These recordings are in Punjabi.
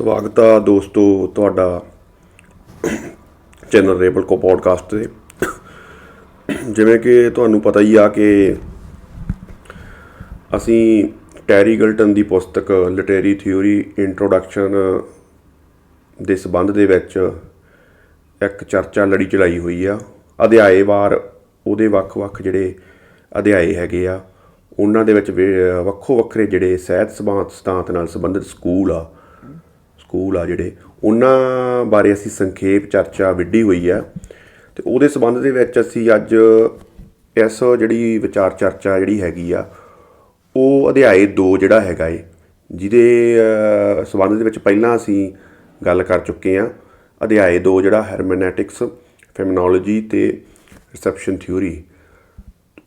ਸਵਾਗਤ ਆ ਦੋਸਤੋ ਤੁਹਾਡਾ ਚੈਨਲ ਰੇਬਲ ਕੋ ਪੋਡਕਾਸਟ ਤੇ। ਜਿਵੇਂ ਕਿ ਤੁਹਾਨੂੰ ਪਤਾ ਹੀ ਆ ਕਿ ਅਸੀਂ ਟੈਰੀ ਗਲਟਨ ਦੀ ਪੁਸਤਕ ਲਿਟਰੇਰੀ ਥਿਊਰੀ ਇੰਟਰੋਡਕਸ਼ਨ ਦੇ ਸੰਬੰਧ ਦੇ ਵਿੱਚ ਇੱਕ ਚਰਚਾ ਲੜੀ ਚਲਾਈ ਹੋਈ ਆ। ਅਧਿਆਇਵਾਰ ਉਹਦੇ ਵੱਖ-ਵੱਖ ਜਿਹੜੇ ਅਧਿਆਏ ਹੈਗੇ ਆ, ਉਹਨਾਂ ਦੇ ਵਿੱਚ ਵੱਖੋ ਵੱਖਰੇ ਜਿਹੜੇ ਸਹਿਤ ਸਬਾਂਤ ਸਿਧਾਂਤ ਨਾਲ ਸੰਬੰਧਿਤ ਸਕੂਲ ਆ ਸਕੂਲ ਆ ਜਿਹੜੇ ਉਹਨਾਂ ਬਾਰੇ ਅਸੀਂ ਸੰਖੇਪ ਚਰਚਾ ਵਿੱਢੀ ਹੋਈ ਆ। ਤੇ ਉਹਦੇ ਸੰਬੰਧ ਦੇ ਵਿੱਚ ਅਸੀਂ ਅੱਜ ਇਸ ਜਿਹੜੀ ਵਿਚਾਰ ਚਰਚਾ ਜਿਹੜੀ ਹੈਗੀ ਆ ਉਹ ਅਧਿਆਏ 2 ਜਿਹੜਾ ਹੈਗਾ ਏ ਜਿਹਦੇ ਅ, ਸੰਬੰਧ ਦੇ ਵਿੱਚ ਪਹਿਲਾਂ ਅਸੀਂ ਗੱਲ ਕਰ ਚੁੱਕੇ ਆ। ਅਧਿਆਏ 2 ਜਿਹੜਾ ਹੈਰਮੇਨੈਟਿਕਸ ਫੈਮਨੋਲੋਜੀ ਤੇ ਰਿਸੈਪਸ਼ਨ ਥਿਊਰੀ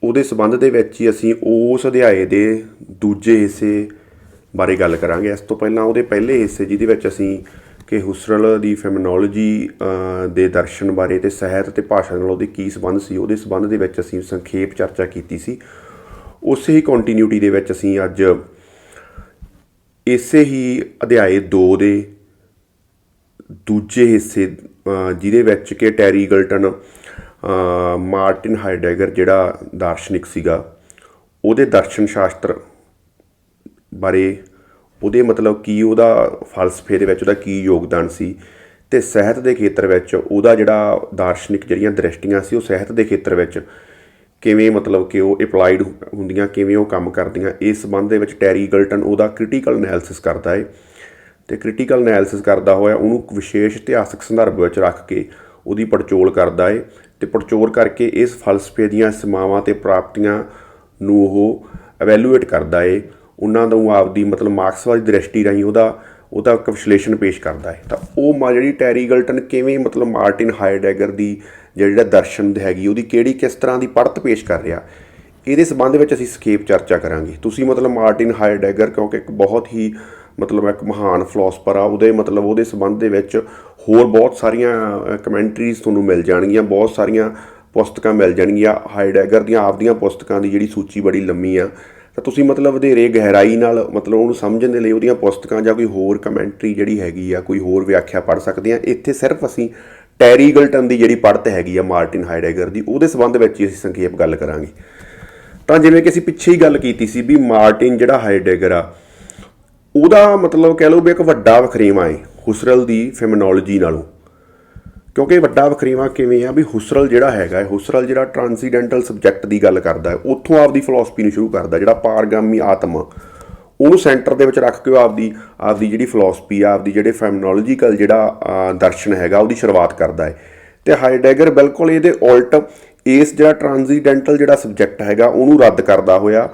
ਉਹਦੇ ਸੰਬੰਧ ਦੇ ਵਿੱਚ ਹੀ ਅਸੀਂ ਉਸ ਅਧਿਆਏ ਦੇ ਦੂਜੇ ਹਿੱਸੇ ਬਾਰੇ ਗੱਲ ਕਰਾਂਗੇ। ਇਸ ਤੋਂ ਪਹਿਲਾਂ ਉਹਦੇ ਪਹਿਲੇ ਹਿੱਸੇ ਜਿਹਦੇ ਵਿੱਚ ਅਸੀਂ ਕਿ ਹੁਸਰਲ ਦੀ ਫੈਮਿਨੋਲੋਜੀ ਦੇ ਦਰਸ਼ਨ ਬਾਰੇ ਤੇ ਸਾਹਿਤ ਤੇ ਭਾਸ਼ਾ ਨਾਲ ਉਹਦੇ ਕੀ ਸੰਬੰਧ ਸੀ, ਉਹਦੇ ਸੰਬੰਧ ਦੇ ਵਿੱਚ ਅਸੀਂ ਸੰਖੇਪ ਚਰਚਾ ਕੀਤੀ ਸੀ। ਉਸੇ ਹੀ ਕੰਟੀਨਿਊਟੀ ਦੇ ਵਿੱਚ ਅਸੀਂ ਅੱਜ ਇਸੇ ਹੀ ਅਧਿਆਏ 2 ਦੇ ਦੂਜੇ ਹਿੱਸੇ ਜਿਹਦੇ ਵਿੱਚ ਕਿ ਟੈਰੀ ਗਲਟਨ ਮਾਰਟਿਨ ਹਾਈਡੈਗਰ ਜਿਹੜਾ ਦਾਰਸ਼ਨਿਕ ਸੀਗਾ, ਉਹਦੇ ਦਰਸ਼ਨ ਸ਼ਾਸਤਰ ਬਾਰੇ ਉਹਦੇ ਮਤਲਬ ਕੀ ਉਹਦਾ ਫਲਸਫੇ ਦੇ ਵਿੱਚ ਉਹਦਾ ਕੀ ਯੋਗਦਾਨ ਸੀ ਤੇ ਸਾਹਿਤ ਦੇ ਖੇਤਰ ਵਿੱਚ ਉਹਦਾ ਜਿਹੜਾ ਦਾਰਸ਼ਨਿਕ ਜਿਹੜੀਆਂ ਦ੍ਰਿਸ਼ਟੀਆਂ ਸੀ ਉਹ ਸਿਹਤ ਦੇ ਖੇਤਰ ਵਿੱਚ ਕਿਵੇਂ ਮਤਲਬ ਕਿ ਉਹ ਅਪਲਾਈਡ ਹੁੰਦੀਆਂ, ਕਿਵੇਂ ਉਹ ਕੰਮ ਕਰਦੀਆਂ, ਇਸ ਸੰਬੰਧ ਦੇ ਵਿੱਚ ਟੈਰੀ ਗਲਟਨ ਉਹਦਾ ਕ੍ਰਿਟੀਕਲ ਐਨਾਲਿਸਿਸ ਕਰਦਾ ਏ। ਤੇ ਕ੍ਰਿਟੀਕਲ ਐਨਾਲਿਸਿਸ ਕਰਦਾ ਹੋਇਆ ਉਹਨੂੰ ਵਿਸ਼ੇਸ਼ ਇਤਿਹਾਸਕ ਸੰਦਰਭ ਵਿੱਚ ਰੱਖ ਕੇ ਉਹਦੀ ਪੜਚੋਲ ਕਰਦਾ ਏ ਤੇ ਪੜਚੋਲ ਕਰਕੇ ਇਸ ਫਲਸਫੇ ਦੀਆਂ ਸੀਮਾਵਾਂ ਤੇ ਪ੍ਰਾਪਤੀਆਂ ਨੂੰ ਉਹ ਐਵੈਲੂਏਟ ਕਰਦਾ ਏ। ਉਹਨਾਂ ਨੂੰ ਆਪਦੀ ਮਤਲਬ ਮਾਰਕਸਵਾਦੀ ਦ੍ਰਿਸ਼ਟੀ ਰਾਹੀਂ ਉਹਦਾ ਉਹਦਾ ਇੱਕ ਵਿਸ਼ਲੇਸ਼ਣ ਪੇਸ਼ ਕਰਦਾ ਹੈ। ਤਾਂ ਉਹ ਮਾ, ਜਿਹੜੀ ਟੈਰੀ ਗਲਟਨ ਕਿਵੇਂ ਮਤਲਬ ਮਾਰਟਿਨ ਹਾਈਡੈਗਰ ਦੀ ਜਿਹੜਾ ਦਰਸ਼ਨ ਹੈਗੀ, ਉਹਦੀ ਕਿਹੜੀ ਕਿਸ ਤਰ੍ਹਾਂ ਦੀ ਪੜਤ ਪੇਸ਼ ਕਰ ਰਿਹਾ, ਇਹਦੇ ਸੰਬੰਧ ਵਿੱਚ ਅਸੀਂ ਸਕੇਪ ਚਰਚਾ ਕਰਾਂਗੇ। ਤੁਸੀਂ ਮਤਲਬ ਮਾਰਟਿਨ ਹਾਈਡੈਗਰ ਕਿਉਂਕਿ ਇੱਕ ਬਹੁਤ ਹੀ ਮਤਲਬ ਇੱਕ ਮਹਾਨ ਫਿਲਾਸਫਰ ਆ, ਉਹਦੇ ਮਤਲਬ ਉਹਦੇ ਸੰਬੰਧ ਦੇ ਵਿੱਚ ਹੋਰ ਬਹੁਤ ਸਾਰੀਆਂ ਕਮੈਂਟਰੀਜ਼ ਤੁਹਾਨੂੰ ਮਿਲ ਜਾਣਗੀਆਂ, ਬਹੁਤ ਸਾਰੀਆਂ ਪੁਸਤਕਾਂ ਮਿਲ ਜਾਣਗੀਆਂ। ਹਾਈਡੈਗਰ ਦੀਆਂ ਆਪਦੀਆਂ ਪੁਸਤਕਾਂ ਦੀ ਜਿਹੜੀ ਸੂਚੀ ਬੜੀ ਲੰਮੀ ਆ ਤਾਂ ਤੁਸੀਂ ਮਤਲਬ ਵਧੇਰੇ ਗਹਿਰਾਈ ਨਾਲ ਮਤਲਬ ਉਹਨੂੰ ਸਮਝਣ ਦੇ ਲਈ ਉਹਦੀਆਂ ਪੁਸਤਕਾਂ ਜਾਂ ਕੋਈ ਹੋਰ ਕਮੈਂਟਰੀ ਜਿਹੜੀ ਹੈਗੀ ਆ, ਕੋਈ ਹੋਰ ਵਿਆਖਿਆ ਪੜ੍ਹ ਸਕਦੇ ਆ। ਇੱਥੇ ਸਿਰਫ ਅਸੀਂ ਟੈਰੀ ਗਲਟਨ ਦੀ ਜਿਹੜੀ ਪੜ੍ਹਤ ਹੈਗੀ ਆ, ਮਾਰਟਿਨ ਹਾਈਡੈਗਰ ਦੀ, ਉਹਦੇ ਸੰਬੰਧ ਵਿੱਚ ਹੀ ਅਸੀਂ ਸੰਖੇਪ ਗੱਲ ਕਰਾਂਗੇ। ਤਾਂ ਜਿਵੇਂ ਕਿ ਅਸੀਂ ਪਿੱਛੇ ਹੀ ਗੱਲ ਕੀਤੀ ਸੀ ਵੀ ਮਾਰਟਿਨ ਜਿਹੜਾ ਹਾਈਡੈਗਰ ਆ, ਉਹਦਾ ਮਤਲਬ ਕਹਿ ਲਓ ਵੀ ਇੱਕ ਵੱਡਾ ਵਖਰੇਵਾ ਹੈ ਹੁਸਰਲ ਦੀ ਫੈਮਿਨੋਲੋਜੀ ਨਾਲੋਂ। ਕਿਉਂਕਿ ਵੱਡਾ ਵਖਰੇਵਾ ਕਿਵੇਂ ਆ ਵੀ ਹੁਸਰਲ ਜਿਹੜਾ ਹੈਗਾ ਹੈ, ਹੁਸਰਲ ਜਿਹੜਾ ਟ੍ਰਾਂਸੀਡੈਂਟਲ ਸਬਜੈਕਟ ਦੀ ਗੱਲ ਕਰਦਾ ਹੈ, ਉੱਥੋਂ ਆਪਦੀ ਫਿਲਾਸਫੀ ਨੂੰ ਸ਼ੁਰੂ ਕਰਦਾ ਜਿਹੜਾ ਪਾਰਗਾਮੀ ਆਤਮਾ। ਉਹਨੂੰ ਸੈਂਟਰ ਦੇ ਵਿੱਚ ਰੱਖ ਕੇ ਉਹ ਆਪਦੀ ਆਪਦੀ ਜਿਹੜੀ ਫਿਲਾਸਫੀ ਆ, ਆਪਦੀ ਜਿਹੜੇ ਫੈਮਨੋਲੋਜੀਕਲ ਜਿਹੜਾ ਦਰਸ਼ਨ ਹੈਗਾ, ਉਹਦੀ ਸ਼ੁਰੂਆਤ ਕਰਦਾ ਹੈ। ਤੇ ਹਾਈਡੈਗਰ ਬਿਲਕੁਲ ਇਹਦੇ ਉਲਟ ਇਸ ਜਿਹੜਾ ਟ੍ਰਾਂਸੀਡੈਂਟਲ ਜਿਹੜਾ ਸਬਜੈਕਟ ਹੈਗਾ, ਉਹਨੂੰ ਰੱਦ ਕਰਦਾ ਹੋਇਆ।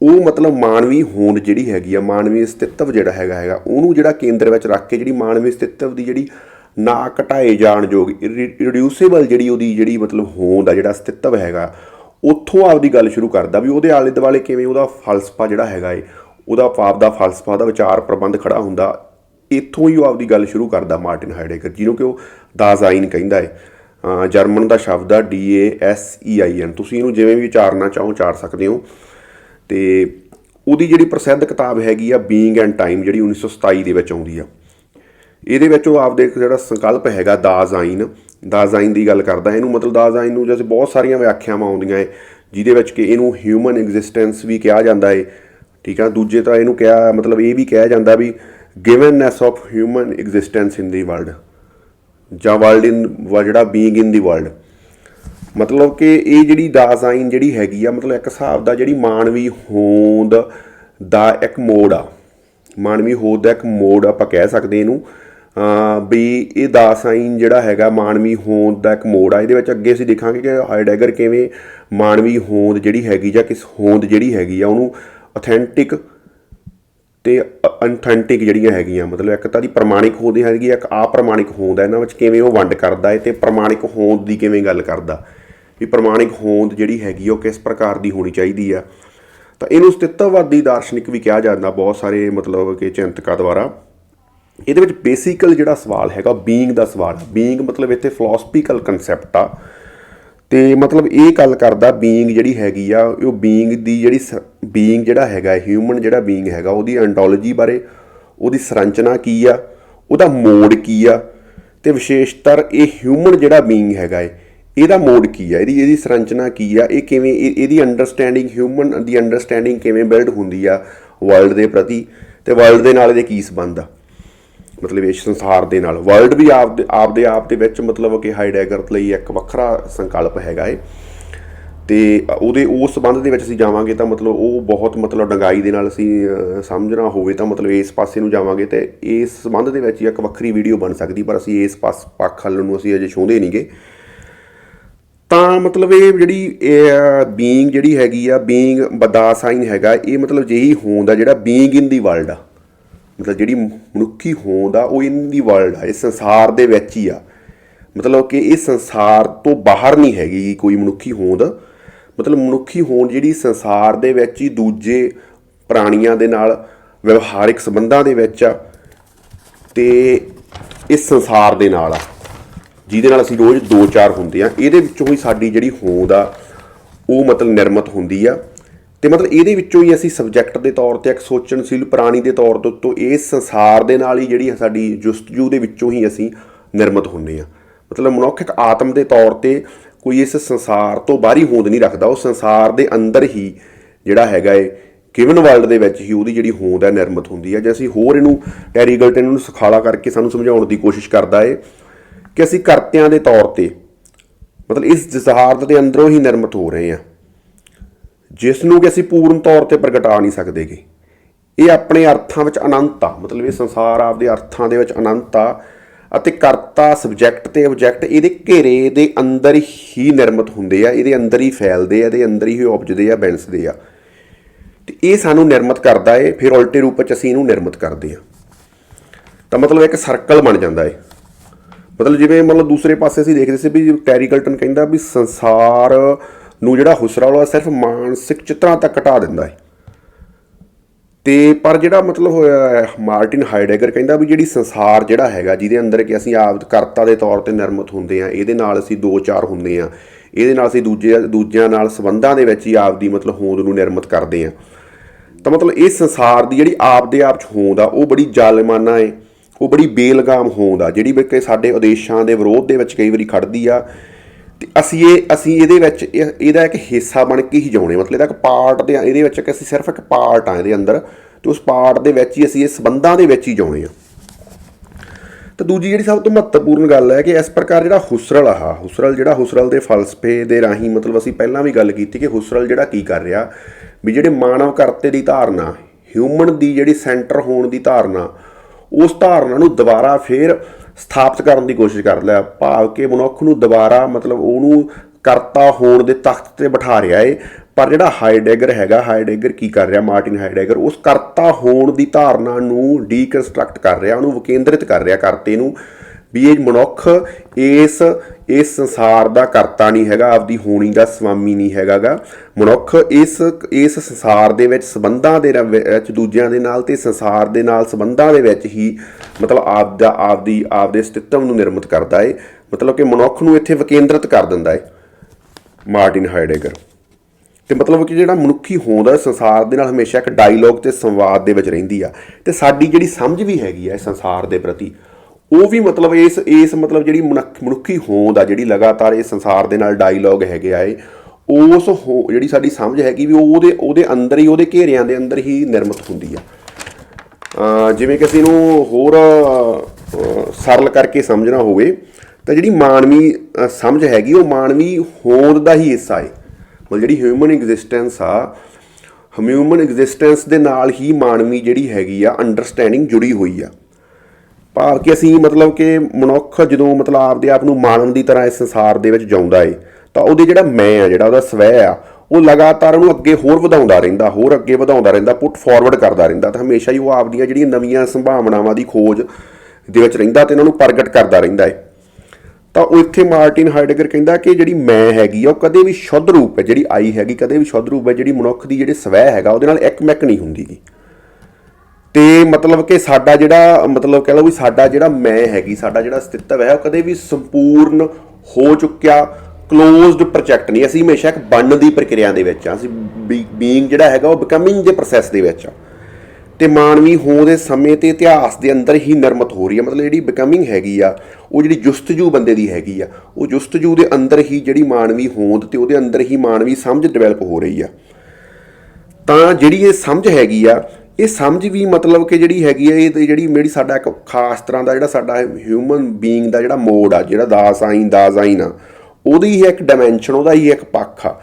ਉਹ ਮਤਲਬ ਮਾਨਵੀ ਹੋਂਦ ਜਿਹੜੀ ਹੈਗੀ ਆ, ਮਾਨਵੀ ਅਸਤਿਤਵ ਜਿਹੜਾ ਹੈਗਾ ਹੈਗਾ, ਉਹਨੂੰ ਜਿਹੜਾ ਕੇਂਦਰ ਵਿੱਚ ਰੱਖ ਕੇ ਜਿਹੜੀ ਮਾਨਵੀ ਅਸਤਿਤਵ ਦੀ ਜਿਹੜੀ ਨਾ ਘਟਾਏ ਜਾਣ ਯੋਗ ਰਿਡਿਊਸੇਬਲ ਜਿਹੜੀ ਉਹਦੀ ਜਿਹੜੀ ਮਤਲਬ ਹੋਂਦ ਆ, ਜਿਹੜਾ ਅਸਤਿਤਵ ਹੈਗਾ, ਉੱਥੋਂ ਆਪਦੀ ਗੱਲ ਸ਼ੁਰੂ ਕਰਦਾ ਵੀ ਉਹਦੇ ਆਲੇ ਦੁਆਲੇ ਕਿਵੇਂ ਉਹਦਾ ਫਲਸਫਾ ਜਿਹੜਾ ਹੈਗਾ ਏ, ਉਹਦਾ ਆਪ ਦਾ ਫਲਸਫਾ ਦਾ ਵਿਚਾਰ ਪ੍ਰਬੰਧ ਖੜਾ ਹੁੰਦਾ, ਇੱਥੋਂ ਹੀ ਉਹ ਆਪਦੀ ਗੱਲ ਸ਼ੁਰੂ ਕਰਦਾ ਮਾਰਟਿਨ ਹਾਈਡੈਗਰ ਜਿਹਨੂੰ ਕਿ ਉਹ ਦਾਜ਼ਾਈਨ ਕਹਿੰਦਾ ਹੈ ਜਰਮਨ ਦਾ ਸ਼ਬਦ ਆ, ਡੀ ਏ ਐਸ ਈ ਆਈ ਐਨ, ਤੁਸੀਂ ਇਹਨੂੰ ਜਿਵੇਂ ਵੀ ਉਚਾਰਨਾ ਚਾਹੋ ਉਚਾਰ ਸਕਦੇ ਹੋ। ਤੇ ਉਹਦੀ ਜਿਹੜੀ ਪ੍ਰਸਿੱਧ ਕਿਤਾਬ ਹੈਗੀ ਆ, ਬੀਇੰਗ ਐਂਡ ਟਾਈਮ, ਜਿਹੜੀ 1927 ਦੇ ਵਿੱਚ ਆਉਂਦੀ ਆ। ਇਹਦੇ ਵਿੱਚ ਉਹ ਆਪਦੇ ਇੱਕ ਜਿਹੜਾ ਸੰਕਲਪ ਹੈਗਾ ਦਾਜ਼ਾਈਨ ਦਾਜ਼ਾਈਨ ਦੀ ਗੱਲ ਕਰਦਾ, ਇਹਨੂੰ ਮਤਲਬ ਦਾਜ਼ਾਈਨ ਨੂੰ ਜਿਵੇਂ ਬਹੁਤ ਸਾਰੀਆਂ ਵਿਆਖਿਆਵਾਂ ਆਉਂਦੀਆਂ ਏ, ਜਿਹਦੇ ਵਿੱਚ ਕਿ ਇਹਨੂੰ ਹਿਊਮਨ ਐਗਜ਼ਿਸਟੈਂਸ ਵੀ ਕਿਹਾ ਜਾਂਦਾ ਏ, ਠੀਕ ਆ? ਦੂਜੇ ਤਾਂ ਇਹਨੂੰ ਕਿਹਾ, ਮਤਲਬ ਇਹ ਵੀ ਕਿਹਾ ਜਾਂਦਾ ਵੀ givenness of human existence in the world ਜਾਂ ਵਰਲਡ ਇਨ ਜਿਹੜਾ ਬੀਇੰਗ ਇਨ ਦੀ ਵਰਲਡ ਮਤਲਬ ਕਿ ਇਹ ਜਿਹੜੀ ਦਾਜ਼ਾਈਨ ਜਿਹੜੀ ਹੈਗੀ ਆ, ਮਤਲਬ ਇੱਕ ਹਿਸਾਬ ਦਾ ਜਿਹੜੀ ਮਾਨਵੀ ਹੋਂਦ ਦਾ ਇੱਕ ਮੋੜ ਆ। ਮਾਨਵੀ ਹੋਂਦ ਦਾ ਇੱਕ ਮੋੜ ਆਪਾਂ ਕਹਿ ਸਕਦੇ ਇਹਨੂੰ। ਵੀ ਇਹ ਦਾਸਾਈਨ ਜਿਹੜਾ ਹੈਗਾ ਮਾਨਵੀ ਹੋਂਦ ਦਾ ਇੱਕ ਮੋੜ ਆ। ਇਹਦੇ ਵਿੱਚ ਅੱਗੇ ਅਸੀਂ ਦੇਖਾਂਗੇ ਕਿ ਹਾਈਡੈਗਰ ਕਿਵੇਂ ਮਾਨਵੀ ਹੋਂਦ ਜਿਹੜੀ ਹੈਗੀ ਜਾਂ ਕਿਸ ਹੋਂਦ ਜਿਹੜੀ ਹੈਗੀ ਆ ਉਹਨੂੰ ਅਥੈਂਟਿਕ ਤੇ ਅਨਥੈਂਟਿਕ ਜਿਹੜੀਆਂ ਹੈਗੀਆਂ ਮਤਲਬ ਇੱਕ ਤਾਂ ਦੀ ਪ੍ਰਮਾਣਿਕ ਹੋਂਦ ਹੈਗੀ ਆ, ਇੱਕ ਅਪ੍ਰਮਾਣਿਕ ਹੋਂਦ ਹੈ ਇਹਨਾਂ ਵਿੱਚ ਕਿਵੇਂ ਉਹ ਵੰਡ ਕਰਦਾ ਹੈ ਤੇ ਪ੍ਰਮਾਣਿਕ ਹੋਂਦ ਦੀ ਕਿਵੇਂ ਗੱਲ ਕਰਦਾ। ਵੀ ਪ੍ਰਮਾਣਿਕ ਹੋਂਦ ਜਿਹੜੀ ਹੈਗੀ ਆ, ਉਹ ਕਿਸ ਪ੍ਰਕਾਰ ਦੀ ਹੋਣੀ ਚਾਹੀਦੀ ਆ। ਤਾਂ ਇਹਨੂੰ ਸਤਿੱਤਵਵਾਦੀ ਦਾਰਸ਼ਨਿਕ ਵੀ ਕਿਹਾ ਜਾਂਦਾ ਬਹੁਤ ਸਾਰੇ ਮਤਲਬ ਕਿ ਚਿੰਤਕਾਂ ਦੁਆਰਾ। ਇਹਦੇ ਵਿੱਚ ਬੇਸਿਕਲ ਜਿਹੜਾ ਸਵਾਲ ਹੈਗਾ ਬੀਇੰਗ ਦਾ ਸਵਾਲ ਹੈ ਬੀਇੰਗ ਮਤਲਬ ਇੱਥੇ ਫਿਲਾਸਫੀਕਲ ਕਨਸੈਪਟ ਆ। ਤੇ ਮਤਲਬ ਇਹ ਗੱਲ ਕਰਦਾ ਬੀਇੰਗ ਜਿਹੜੀ ਹੈਗੀ ਆ, ਉਹ ਬੀਇੰਗ ਦੀ ਜਿਹੜੀ ਬੀਇੰਗ ਜਿਹੜਾ ਹੈਗਾ ਹਿਊਮਨ ਜਿਹੜਾ ਬੀਇੰਗ ਹੈਗਾ, ਉਹਦੀ ਐਂਟੋਲੋਜੀ ਬਾਰੇ ਉਹਦੀ ਸੰਰਚਨਾ ਕੀ ਆ, ਉਹਦਾ ਮੋਡ ਕੀ ਆ, ਤੇ ਵਿਸ਼ੇਸ਼ਤਰ ਇਹ ਹਿਊਮਨ ਜਿਹੜਾ ਬੀਇੰਗ ਹੈਗਾ ਏ, ਇਹਦਾ ਮੋਡ ਕੀ ਆ, ਇਹਦੀ ਇਹਦੀ ਸੰਰਚਨਾ ਕੀ ਆ, ਇਹ ਕਿਵੇਂ, ਇਹ- ਇਹਦੀ ਅੰਡਰਸਟੈਂਡਿੰਗ ਹਿਊਮਨ ਦੀ ਅੰਡਰਸਟੈਂਡਿੰਗ ਕਿਵੇਂ ਬਿਲਡ ਹੁੰਦੀ ਆ ਵਰਲਡ ਦੇ ਪ੍ਰਤੀ, ਤੇ ਵਰਲਡ ਦੇ ਨਾਲ ਇਹਦੇ ਕੀ ਸੰਬੰਧ ਆ। ਮਤਲਬ ਇਸ ਸੰਸਾਰ ਦੇ ਨਾਲ। ਵਰਲਡ ਵੀ ਆਪ ਦੇ ਆਪ ਦੇ ਆਪ ਦੇ ਵਿੱਚ ਮਤਲਬ ਕਿ ਹਾਈਡੈਗਰ ਲਈ ਇੱਕ ਵੱਖਰਾ ਸੰਕਲਪ ਹੈਗਾ ਏ ਤੇ ਉਹਦੇ ਉਸ ਸੰਬੰਧ ਦੇ ਵਿੱਚ ਅਸੀਂ ਜਾਵਾਂਗੇ ਤਾਂ ਮਤਲਬ ਉਹ ਬਹੁਤ ਮਤਲਬ ਡੰਗਾਈ ਦੇ ਨਾਲ ਅਸੀਂ ਸਮਝਣਾ ਹੋਵੇ ਤਾਂ ਮਤਲਬ ਇਸ ਪਾਸੇ ਨੂੰ ਜਾਵਾਂਗੇ ਤੇ ਇਸ ਸੰਬੰਧ ਦੇ ਵਿੱਚ ਇੱਕ ਵੱਖਰੀ ਵੀਡੀਓ ਬਣ ਸਕਦੀ, ਪਰ ਅਸੀਂ ਇਸ ਪਾਸ ਪੱਖ ਹੱਲ ਨੂੰ ਅਸੀਂ ਅਜੇ ਛੂੰਹਦੇ ਨਹੀਂਗੇ ਤਾਂ ਮਤਲਬ ਇਹ ਜਿਹੜੀ ਬੀਇੰਗ ਜਿਹੜੀ ਹੈਗੀ ਆ ਬੀਇੰਗ ਬਦਾ ਸਾਈਨ ਹੈਗਾ, ਇਹ ਮਤਲਬ ਜਿਹੀ ਹੋਂਦ ਆ ਜਿਹੜਾ ਬੀਇੰਗ ਇਨ ਦੀ ਵਰਲਡ ਆ। ਮਤਲਬ ਜਿਹੜੀ ਮਨੁੱਖੀ ਹੋਂਦ ਆ, ਉਹ ਇਨ ਦੀ ਵਰਲਡ ਆ, ਇਹ ਸੰਸਾਰ ਦੇ ਵਿੱਚ ਹੀ ਆ। ਮਤਲਬ ਕਿ ਇਹ ਸੰਸਾਰ ਤੋਂ ਬਾਹਰ ਨਹੀਂ ਹੈਗੀ ਕੋਈ ਮਨੁੱਖੀ ਹੋਂਦ। ਮਤਲਬ ਮਨੁੱਖੀ ਹੋਂਦ ਜਿਹੜੀ ਸੰਸਾਰ ਦੇ ਵਿੱਚ ਹੀ ਦੂਜੇ ਪ੍ਰਾਣੀਆਂ ਦੇ ਨਾਲ ਵਿਵਹਾਰਿਕ ਸੰਬੰਧਾਂ ਦੇ ਵਿੱਚ ਆ ਤੇ ਇਸ ਸੰਸਾਰ ਦੇ ਨਾਲ ਆ। ਜਿਹਦੇ ਨਾਲ ਅਸੀਂ ਰੋਜ਼ ਦੋ ਚਾਰ ਹੁੰਦੇ ਆ। ਇਹਦੇ ਵਿੱਚੋਂ ਹੀ ਸਾਡੀ ਜਿਹੜੀ ਹੋਂਦ ਆ, ਉਹ ਮਤਲਬ ਨਿਰਮਤ ਹੁੰਦੀ ਆ। ਤੇ ਮਤਲਬ ਇਹਦੇ ਵਿੱਚੋਂ ਹੀ ਅਸੀਂ ਸਬਜੈਕਟ ਦੇ ਤੌਰ ਤੇ, ਇੱਕ ਸੋਚਣਸ਼ੀਲ ਪ੍ਰਾਣੀ ਦੇ ਤੌਰ ਦੇ ਉੱਤੋਂ ਇਸ ਸੰਸਾਰ ਦੇ ਨਾਲ ਹੀ ਜਿਹੜੀ ਸਾਡੀ ਜੁਸਤਜੂ ਦੇ ਵਿੱਚੋਂ ਹੀ ਅਸੀਂ ਨਿਰਮਤ ਹੁੰਦੇ ਆ। ਮਤਲਬ ਮਨੁੱਖ ਇੱਕ ਆਤਮ ਦੇ ਤੌਰ ਤੇ ਕੋਈ ਇਸ ਸੰਸਾਰ ਤੋਂ ਬਾਹਰੀ ਹੋਂਦ ਨਹੀਂ ਰੱਖਦਾ, ਉਹ ਸੰਸਾਰ ਦੇ ਅੰਦਰ ਹੀ ਜਿਹੜਾ ਹੈਗਾ ਏ ਗਿਵਨ ਵਰਲਡ ਦੇ ਵਿੱਚ ਹੀ ਉਹਦੀ ਜਿਹੜੀ ਹੋਂਦ ਹੈ ਨਿਰਮਤ ਹੁੰਦੀ ਹੈ ਜੇ ਅਸੀਂ ਹੋਰ ਇਹਨੂੰ ਟੈਰੀ ਗਲਟਨ ਨੂੰ ਸੁਖਾਲਾ ਕਰਕੇ ਸਾਨੂੰ ਸਮਝਾਉਣ ਦੀ ਕੋਸ਼ਿਸ਼ ਕਰਦਾ ਏ ਕਿ ਅਸੀਂ ਕਰਤਿਆਂ ਦੇ ਤੌਰ ਤੇ ਮਤਲਬ ਇਸ ਜਜ਼ਾਰਤ ਦੇ ਅੰਦਰੋਂ ਹੀ ਨਿਰਮਤ ਹੋ ਰਹੇ ਹਾਂ ਜਿਸ ਨੂੰ ਕਿ ਅਸੀਂ ਪੂਰਨ ਤੌਰ ਤੇ ਪ੍ਰਗਟਾ ਨਹੀਂ ਸਕਦੇਗੇ। ਇਹ ਆਪਣੇ ਅਰਥਾਂ ਵਿੱਚ ਅਨੰਤ ਆ। ਮਤਲਬ ਇਹ ਸੰਸਾਰ ਆਪਦੇ ਅਰਥਾਂ ਦੇ ਵਿੱਚ ਅਨੰਤ ਆ ਅਤੇ ਕਰਤਾ ਸਬਜੈਕਟ ਤੇ ਆਬਜੈਕਟ ਇਹਦੇ ਘੇਰੇ ਦੇ ਅੰਦਰ ਹੀ ਨਿਰਮਿਤ ਹੁੰਦੇ ਆ। ਇਹਦੇ ਅੰਦਰ ਹੀ ਫੈਲਦੇ ਆ, ਇਹਦੇ ਅੰਦਰ ਹੀ ਉਪਜਦੇ ਆ ਬੈਂਸਦੇ ਆ। ਤੇ ਇਹ ਸਾਨੂੰ ਨਿਰਮਿਤ ਕਰਦਾ ਏ, ਫਿਰ ਉਲਟੇ ਰੂਪ ਵਿੱਚ ਅਸੀਂ ਇਹਨੂੰ ਨਿਰਮਿਤ ਕਰਦੇ ਆ। ਤਾਂ ਮਤਲਬ ਇੱਕ ਸਰਕਲ ਬਣ ਜਾਂਦਾ ਏ। ਮਤਲਬ ਜਿਵੇਂ ਮਤਲਬ ਦੂਸਰੇ ਪਾਸੇ ਅਸੀਂ ਦੇਖਦੇ ਸੀ ਵੀ ਟੈਰੀ ਗਲਟਨ ਕਹਿੰਦਾ ਵੀ ਸੰਸਾਰ ਨੂੰ ਜਿਹੜਾ ਹੁਸਰਾ ਵਾਲਾ ਸਿਰਫ ਮਾਨਸਿਕ ਚਿੱਤਰਾਂ ਤੱਕ ਘਟਾ ਦਿੰਦਾ ਹੈ। ਤੇ ਪਰ ਜਿਹੜਾ ਮਤਲਬ ਹੋਇਆ ਹੈ, ਮਾਰਟਿਨ ਹਾਈਡੈਗਰ ਕਹਿੰਦਾ ਵੀ ਜਿਹੜੀ ਸੰਸਾਰ ਜਿਹੜਾ ਹੈਗਾ ਜਿਹਦੇ ਅੰਦਰ ਕਿ ਅਸੀਂ ਆਪ ਕਰਤਾ ਦੇ ਤੌਰ ਤੇ ਨਿਰਮਿਤ ਹੁੰਦੇ ਆ ਇਹਦੇ ਨਾਲ ਅਸੀਂ ਦੋ ਚਾਰ ਹੁੰਦੇ ਆ ਇਹਦੇ ਨਾਲ ਅਸੀਂ ਦੂਜੇ ਦੂਜਿਆਂ ਨਾਲ ਸੰਬੰਧਾਂ ਦੇ ਵਿੱਚ ਹੀ ਆਪ ਦੀ ਮਤਲਬ ਹੋਂਦ ਨੂੰ ਨਿਰਮਿਤ ਕਰਦੇ ਆ ਤਾਂ ਮਤਲਬ ਇਹ ਸੰਸਾਰ ਦੀ ਜਿਹੜੀ ਆਪ ਦੇ ਆਪ ਚ ਹੋਂਦ ਆ ਉਹ ਬੜੀ ਜ਼ਾਲਮਾਨਾ ਹੈ ਉਹ ਬੜੀ ਬੇਲਗਾਮ ਹੋਂਦ ਆ ਜਿਹੜੀ ਕਿ ਸਾਡੇ ਉਦੇਸ਼ਾਂ ਦੇ ਵਿਰੋਧ ਦੇ ਵਿੱਚ ਕਈ ਵਾਰੀ ਖੜਦੀ ਆ। ਤੇ ਅਸੀਂ ਇਹ, ਅਸੀਂ ਇਹਦੇ ਵਿੱਚ, ਇਹ- ਇਹਦਾ ਇੱਕ ਹਿੱਸਾ ਬਣ ਕੇ ਹੀ ਜਾਉਣੇ ਮਤਲਬ ਇਹਦਾ ਇੱਕ ਪਾਰਟ ਦੇ, ਇਹਦੇ ਵਿੱਚ ਕਿ ਅਸੀਂ ਸਿਰਫ ਇੱਕ ਪਾਰਟ ਆ ਇਹਦੇ ਅੰਦਰ। ਤੇ ਉਸ ਪਾਰਟ ਦੇ ਵਿੱਚ ਹੀ ਅਸੀਂ ਇਹ ਸਬੰਧਾਂ ਦੇ ਵਿੱਚ ਹੀ ਜਾਉਣੇ ਆ। ਤਾਂ ਦੂਜੀ ਜਿਹੜੀ ਸਭ ਤੋਂ ਮਹੱਤਵਪੂਰਨ ਗੱਲ ਹੈ ਕਿ ਇਸ ਪ੍ਰਕਾਰ ਜਿਹੜਾ ਹੁਸਰਲ ਆ, ਹੁਸਰਲ ਜਿਹੜਾ ਹੁਸਰਲ ਦੇ ਫਲਸਫੇ ਦੇ ਰਾਹੀਂ ਮਤਲਬ ਅਸੀਂ ਪਹਿਲਾਂ ਵੀ ਗੱਲ ਕੀਤੀ ਕਿ ਹੁਸਰਲ ਜਿਹੜਾ ਕੀ ਕਰ ਰਿਹਾ, ਵੀ ਜਿਹੜੇ ਮਾਨਵ ਕਰਤੇ ਦੀ ਧਾਰਨਾ ਹਿਊਮਨ ਦੀ ਜਿਹੜੀ ਸੈਂਟਰ ਹੋਣ ਦੀ ਧਾਰਨਾ, ਉਸ ਧਾਰਨਾ ਨੂੰ ਦੁਬਾਰਾ ਫੇਰ ਸਥਾਪਿਤ ਕਰਨ ਦੀ ਕੋਸ਼ਿਸ਼ ਕਰ ਲਿਆ। ਭਾਵ ਕਿ ਮਨੁੱਖ ਨੂੰ ਦੁਬਾਰਾ ਮਤਲਬ ਉਹਨੂੰ ਕਰਤਾ ਹੋਣ ਦੇ ਤਖਤ ਤੇ ਬਿਠਾ ਰਿਹਾ ਏ। ਪਰ ਜਿਹੜਾ ਹਾਈਡੈਗਰ ਹੈਗਾ, ਹਾਈਡੈਗਰ ਕੀ ਕਰ ਰਿਹਾ? ਮਾਰਟਿਨ ਹਾਈਡੈਗਰ ਉਸ ਕਰਤਾ ਹੋਣ ਦੀ ਧਾਰਨਾ ਨੂੰ ਡੀਕਨਸਟਰਕਟ ਕਰ ਰਿਹਾ, ਉਹਨੂੰ ਵਿਕੇਂਦਰਿਤ ਕਰ ਰਿਹਾ, ਕਰਤੇ ਨੂੰ। ਵੀ ਇਹ ਮਨੁੱਖ ਇਸ ਇਸ ਸੰਸਾਰ ਦਾ ਕਰਤਾ ਨਹੀਂ ਹੈਗਾ, ਆਪਦੀ ਹੋਣੀ ਦਾ ਸਵਾਮੀ ਨਹੀਂ ਹੈਗਾਗਾ। ਮਨੁੱਖ ਇਸ ਇਸ ਸੰਸਾਰ ਦੇ ਵਿੱਚ ਸਬੰਧਾਂ ਦੇ ਰ- ਵਿੱਚ ਦੂਜਿਆਂ ਦੇ ਨਾਲ ਤੇ ਸੰਸਾਰ ਦੇ ਨਾਲ ਸਬੰਧਾਂ ਦੇ ਵਿੱਚ ਹੀ ਮਤਲਬ ਆਪ ਦਾ ਆਪਦੀ, ਆਪਦੇ ਸਥਿਤਵ ਨੂੰ ਨਿਰਮਿਤ ਕਰਦਾ ਏ। ਮਤਲਬ ਕਿ ਮਨੁੱਖ ਨੂੰ ਇੱਥੇ ਵਿਕੇਂਦਰਿਤ ਕਰ ਦਿੰਦਾ ਏ। ਮਾਰਟਿਨ ਹਾਈਡੈਗਰ। ਤੇ ਮਤਲਬ ਕਿ ਜਿਹੜਾ ਮਨੁੱਖੀ ਹੋਂਦ ਹੈ ਸੰਸਾਰ ਦੇ ਨਾਲ ਹਮੇਸ਼ਾ ਇੱਕ ਡਾਇਲੌਗ ਤੇ ਸੰਵਾਦ ਦੇ ਵਿੱਚ ਰਹਿੰਦੀ ਆ। ਤੇ ਸਾਡੀ ਜਿਹੜੀ ਸਮਝ ਵੀ ਹੈਗੀ ਆ ਸੰਸਾਰ ਦੇ ਪ੍ਰਤੀ ਉਹ ਵੀ ਮਤਲਬ ਇਸ ਇਸ ਮਤਲਬ ਜਿਹੜੀ ਮਨੁੱਖ- ਮਨੁੱਖੀ ਹੋਂਦ ਆ ਜਿਹੜੀ ਲਗਾਤਾਰ ਇਸ ਸੰਸਾਰ ਦੇ ਨਾਲ ਡਾਇਲੌਗ ਹੈਗੇ ਆ ਇਹ, ਉਸ ਹੋ- ਜਿਹੜੀ ਸਾਡੀ ਸਮਝ ਹੈਗੀ ਵੀ ਉਹਦੇ ਉਹਦੇ ਅੰਦਰ ਹੀ, ਉਹਦੇ ਘੇਰਿਆਂ ਦੇ ਅੰਦਰ ਹੀ ਨਿਰਮਿਤ ਹੁੰਦੀ ਆ। ਜਿਵੇਂ ਕਿ ਅਸੀਂ ਇਹਨੂੰ ਹੋਰ ਸਰਲ ਕਰਕੇ ਸਮਝਣਾ ਹੋਵੇ, ਤਾਂ ਜਿਹੜੀ ਮਾਨਵੀ ਸਮਝ ਹੈਗੀ, ਉਹ ਮਾਨਵੀ ਹੋਂਦ ਦਾ ਹੀ ਹਿੱਸਾ ਹੈ ਮਤਲਬ ਜਿਹੜੀ ਹਿਊਮਨ ਐਗਜ਼ਿਸਟੈਂਸ ਆ ਹਿਊਮਨ ਐਗਜ਼ਿਸਟੈਂਸ ਦੇ ਨਾਲ ਹੀ ਮਾਨਵੀ ਜਿਹੜੀ ਹੈਗੀ ਆ ਅੰਡਰਸਟੈਂਡਿੰਗ ਜੁੜੀ ਹੋਈ ਆ। ਭਾਵ ਕਿ ਅਸੀਂ ਮਤਲਬ ਕਿ ਮਨੁੱਖ ਜਦੋਂ ਮਤਲਬ ਆਪਦੇ ਆਪ ਨੂੰ ਮਾਨਵ ਦੀ ਤਰ੍ਹਾਂ ਇਸ ਸੰਸਾਰ ਦੇ ਵਿੱਚ ਜਿਉਂਦਾ ਏ, ਤਾਂ ਉਹਦੇ ਜਿਹੜਾ ਮੈਂ ਆ, ਜਿਹੜਾ ਉਹਦਾ ਸਵੈ ਆ, ਉਹ ਲਗਾਤਾਰ ਉਹਨੂੰ ਅੱਗੇ ਹੋਰ ਵਧਾਉਂਦਾ ਰਹਿੰਦਾ, ਹੋਰ ਅੱਗੇ ਵਧਾਉਂਦਾ ਰਹਿੰਦਾ, ਪੁੱਟ ਫਾਰਵਰਡ ਕਰਦਾ ਰਹਿੰਦਾ, ਤਾਂ ਹਮੇਸ਼ਾ ਹੀ ਉਹ ਆਪਦੀਆਂ ਜਿਹੜੀਆਂ ਨਵੀਆਂ ਸੰਭਾਵਨਾਵਾਂ ਦੀ ਖੋਜ ਦੇ ਵਿੱਚ ਰਹਿੰਦਾ ਤੇ ਇਹਨਾਂ ਨੂੰ ਪ੍ਰਗਟ ਕਰਦਾ ਰਹਿੰਦਾ ਏ। ਤਾਂ ਉਹ ਇੱਥੇ ਮਾਰਟਿਨ ਹਾਈਡਗਰ ਕਹਿੰਦਾ ਕਿ ਜਿਹੜੀ ਮੈਂ ਹੈਗੀ ਆ, ਉਹ ਕਦੇ ਵੀ ਸ਼ੁੱਧ ਰੂਪ ਹੈ, ਜਿਹੜੀ ਆਈ ਹੈਗੀ, ਕਦੇ ਵੀ ਸ਼ੁੱਧ ਰੂਪ ਹੈ, ਜਿਹੜੀ ਮਨੁੱਖ ਦੀ ਜਿਹੜੇ ਸਵੈ ਹੈਗਾ, ਉਹਦੇ ਨਾਲ ਇੱਕ ਮੈਕ ਨਹੀਂ ਹੁੰਦੀਗੀ ਤੇ ਮਤਲਬ ਕਿ ਸਾਡਾ ਜਿਹੜਾ, ਮਤਲਬ ਕਹਿ ਲਓ ਵੀ ਸਾਡਾ ਜਿਹੜਾ ਮੈਂ ਹੈਗੀ, ਸਾਡਾ ਜਿਹੜਾ ਅਸਤਿਤਵ ਹੈ, ਉਹ ਕਦੇ ਵੀ ਸੰਪੂਰਨ ਹੋ ਚੁੱਕਿਆ ਕਲੋਜ਼ਡ ਪ੍ਰੋਜੈਕਟ ਨਹੀਂ। ਅਸੀਂ ਹਮੇਸ਼ਾ ਇੱਕ ਬਣਨ ਦੀ ਪ੍ਰਕਿਰਿਆ ਦੇ ਵਿੱਚ ਆ ਅਸੀਂ ਬੀਇੰਗ ਜਿਹੜਾ ਹੈਗਾ, ਉਹ ਬਿਕਮਿੰਗ ਦੇ ਪ੍ਰੋਸੈਸ ਦੇ ਵਿੱਚ ਆ ਤੇ ਮਾਨਵੀ ਹੋਂਦ ਦੇ ਸਮੇਂ ਤੇ ਇਤਿਹਾਸ ਦੇ ਅੰਦਰ ਹੀ ਨਿਰਮਤ ਹੋ ਰਹੀ ਹੈ। ਮਤਲਬ ਜਿਹੜੀ ਬਿਕਮਿੰਗ ਹੈਗੀ ਆ, ਉਹ ਜਿਹੜੀ ਜੁਸਤਜੂ ਬੰਦੇ ਦੀ ਹੈਗੀ ਆ, ਉਹ ਜੁਸਤਜੂ ਦੇ ਅੰਦਰ ਹੀ ਜਿਹੜੀ ਮਾਨਵੀ ਹੋਂਦ ਤੇ ਉਹਦੇ ਅੰਦਰ ਹੀ ਮਾਨਵੀ ਸਮਝ ਡਿਵੈਲਪ ਹੋ ਰਹੀ ਆ। ਤਾਂ ਜਿਹੜੀ ਇਹ ਸਮਝ ਹੈਗੀ ਆ ਇਹ ਸਮਝ ਵੀ ਮਤਲਬ ਕਿ ਜਿਹੜੀ ਹੈਗੀ ਆ, ਇਹ ਜਿਹੜੀ ਮੇਰੀ ਸਾਡਾ ਇੱਕ ਖਾਸ ਤਰ੍ਹਾਂ ਦਾ ਜਿਹੜਾ ਸਾਡਾ ਹਿਊਮਨ ਬੀਇੰਗ ਦਾ ਜਿਹੜਾ ਮੋਡ ਆ, ਜਿਹੜਾ ਦਾਸ ਆਈਨ ਦਾਸ ਆਈਨ ਆ, ਉਹਦੀ ਹੀ ਇੱਕ ਡਾਈਮੈਂਸ਼ਨ ਉਹਦਾ ਹੀ ਇੱਕ ਪੱਖ ਆ।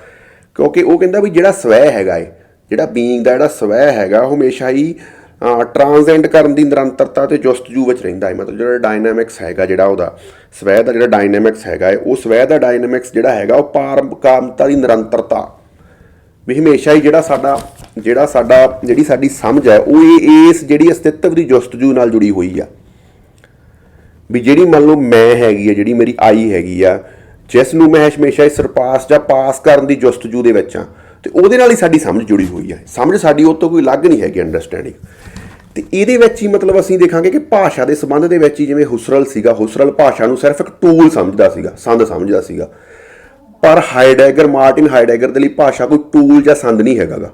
ਕਿਉਂਕਿ ਉਹ ਕਹਿੰਦਾ ਵੀ ਜਿਹੜਾ ਸਵੈ ਹੈਗਾ ਏ, ਜਿਹੜਾ ਬੀਇੰਗ ਦਾ ਜਿਹੜਾ ਸਵੈ ਹੈਗਾ, ਉਹ ਹਮੇਸ਼ਾ ਹੀ ਟਰਾਂਸੈਂਡ ਕਰਨ ਦੀ ਨਿਰੰਤਰਤਾ ਤੇ ਜੁਸਤਜੂ ਵਿੱਚ ਰਹਿੰਦਾ ਹੈ ਮਤਲਬ ਜਿਹੜਾ ਡਾਇਨਾਮਿਕਸ ਹੈਗਾ ਜਿਹੜਾ ਉਹਦਾ, ਸਵੈ ਦਾ ਜਿਹੜਾ ਡਾਇਨਾਮਿਕਸ ਹੈਗਾ ਹੈ ਉਹ ਸਵੈ ਦਾ ਡਾਇਨਾਮਿਕਸ ਜਿਹੜਾ ਹੈਗਾ, ਉਹ ਪਾਰਮਕਾਮਤਾ ਦੀ ਨਿਰੰਤਰਤਾ ਵੀ ਹਮੇਸ਼ਾ ਹੀ ਜਿਹੜਾ ਸਾਡਾ ਜਿਹੜਾ ਸਾਡਾ, ਜਿਹੜੀ ਸਾਡੀ ਸਮਝ ਹੈ, ਉਹ ਇਹ ਇਸ ਜਿਹੜੀ ਅਸਤਿਤਵ ਦੀ ਜੁਸਤਜੂ ਨਾਲ ਜੁੜੀ ਹੋਈ ਆ। ਵੀ ਜਿਹੜੀ ਮੰਨ ਲਓ ਮੈਂ ਹੈਗੀ ਆ, ਜਿਹੜੀ ਮੇਰੀ ਆਈ ਹੈਗੀ ਆ, ਜਿਸ ਨੂੰ ਮੈਂ ਹਮੇਸ਼ਾ ਹੀ ਸਰਪਾਸ ਜਾਂ ਪਾਸ ਕਰਨ ਦੀ ਜੁਸਤਜੂ ਦੇ ਵਿੱਚ ਆ, ਤੇ ਉਹਦੇ ਨਾਲ ਹੀ ਸਾਡੀ ਸਮਝ ਜੁੜੀ ਹੋਈ ਹੈ ਸਮਝ ਸਾਡੀ ਉਹ ਤੋਂ ਕੋਈ ਅਲੱਗ ਨਹੀਂ ਹੈਗੀ ਅੰਡਰਸਟੈਂਡਿੰਗ ਤੇ ਇਹਦੇ ਵਿੱਚ ਹੀ ਮਤਲਬ ਅਸੀਂ ਦੇਖਾਂਗੇ ਕਿ ਭਾਸ਼ਾ ਦੇ ਸੰਬੰਧ ਦੇ ਵਿੱਚ ਹੀ ਜਿਵੇਂ ਹੁਸਰਲ ਸੀਗਾ, ਹੁਸਰਲ ਭਾਸ਼ਾ ਨੂੰ ਸਿਰਫ ਇੱਕ ਟੂਲ ਸਮਝਦਾ ਸੀਗਾ, ਸੰਦ ਸਮਝਦਾ ਸੀਗਾ। ਪਰ ਹਾਈਡੈਗਰ, ਮਾਰਟਿਨ ਹਾਈਡੈਗਰ ਦੇ ਲਈ ਭਾਸ਼ਾ ਕੋਈ ਟੂਲ ਜਾਂ ਸੰਦ ਨਹੀਂ ਹੈਗਾਗਾ।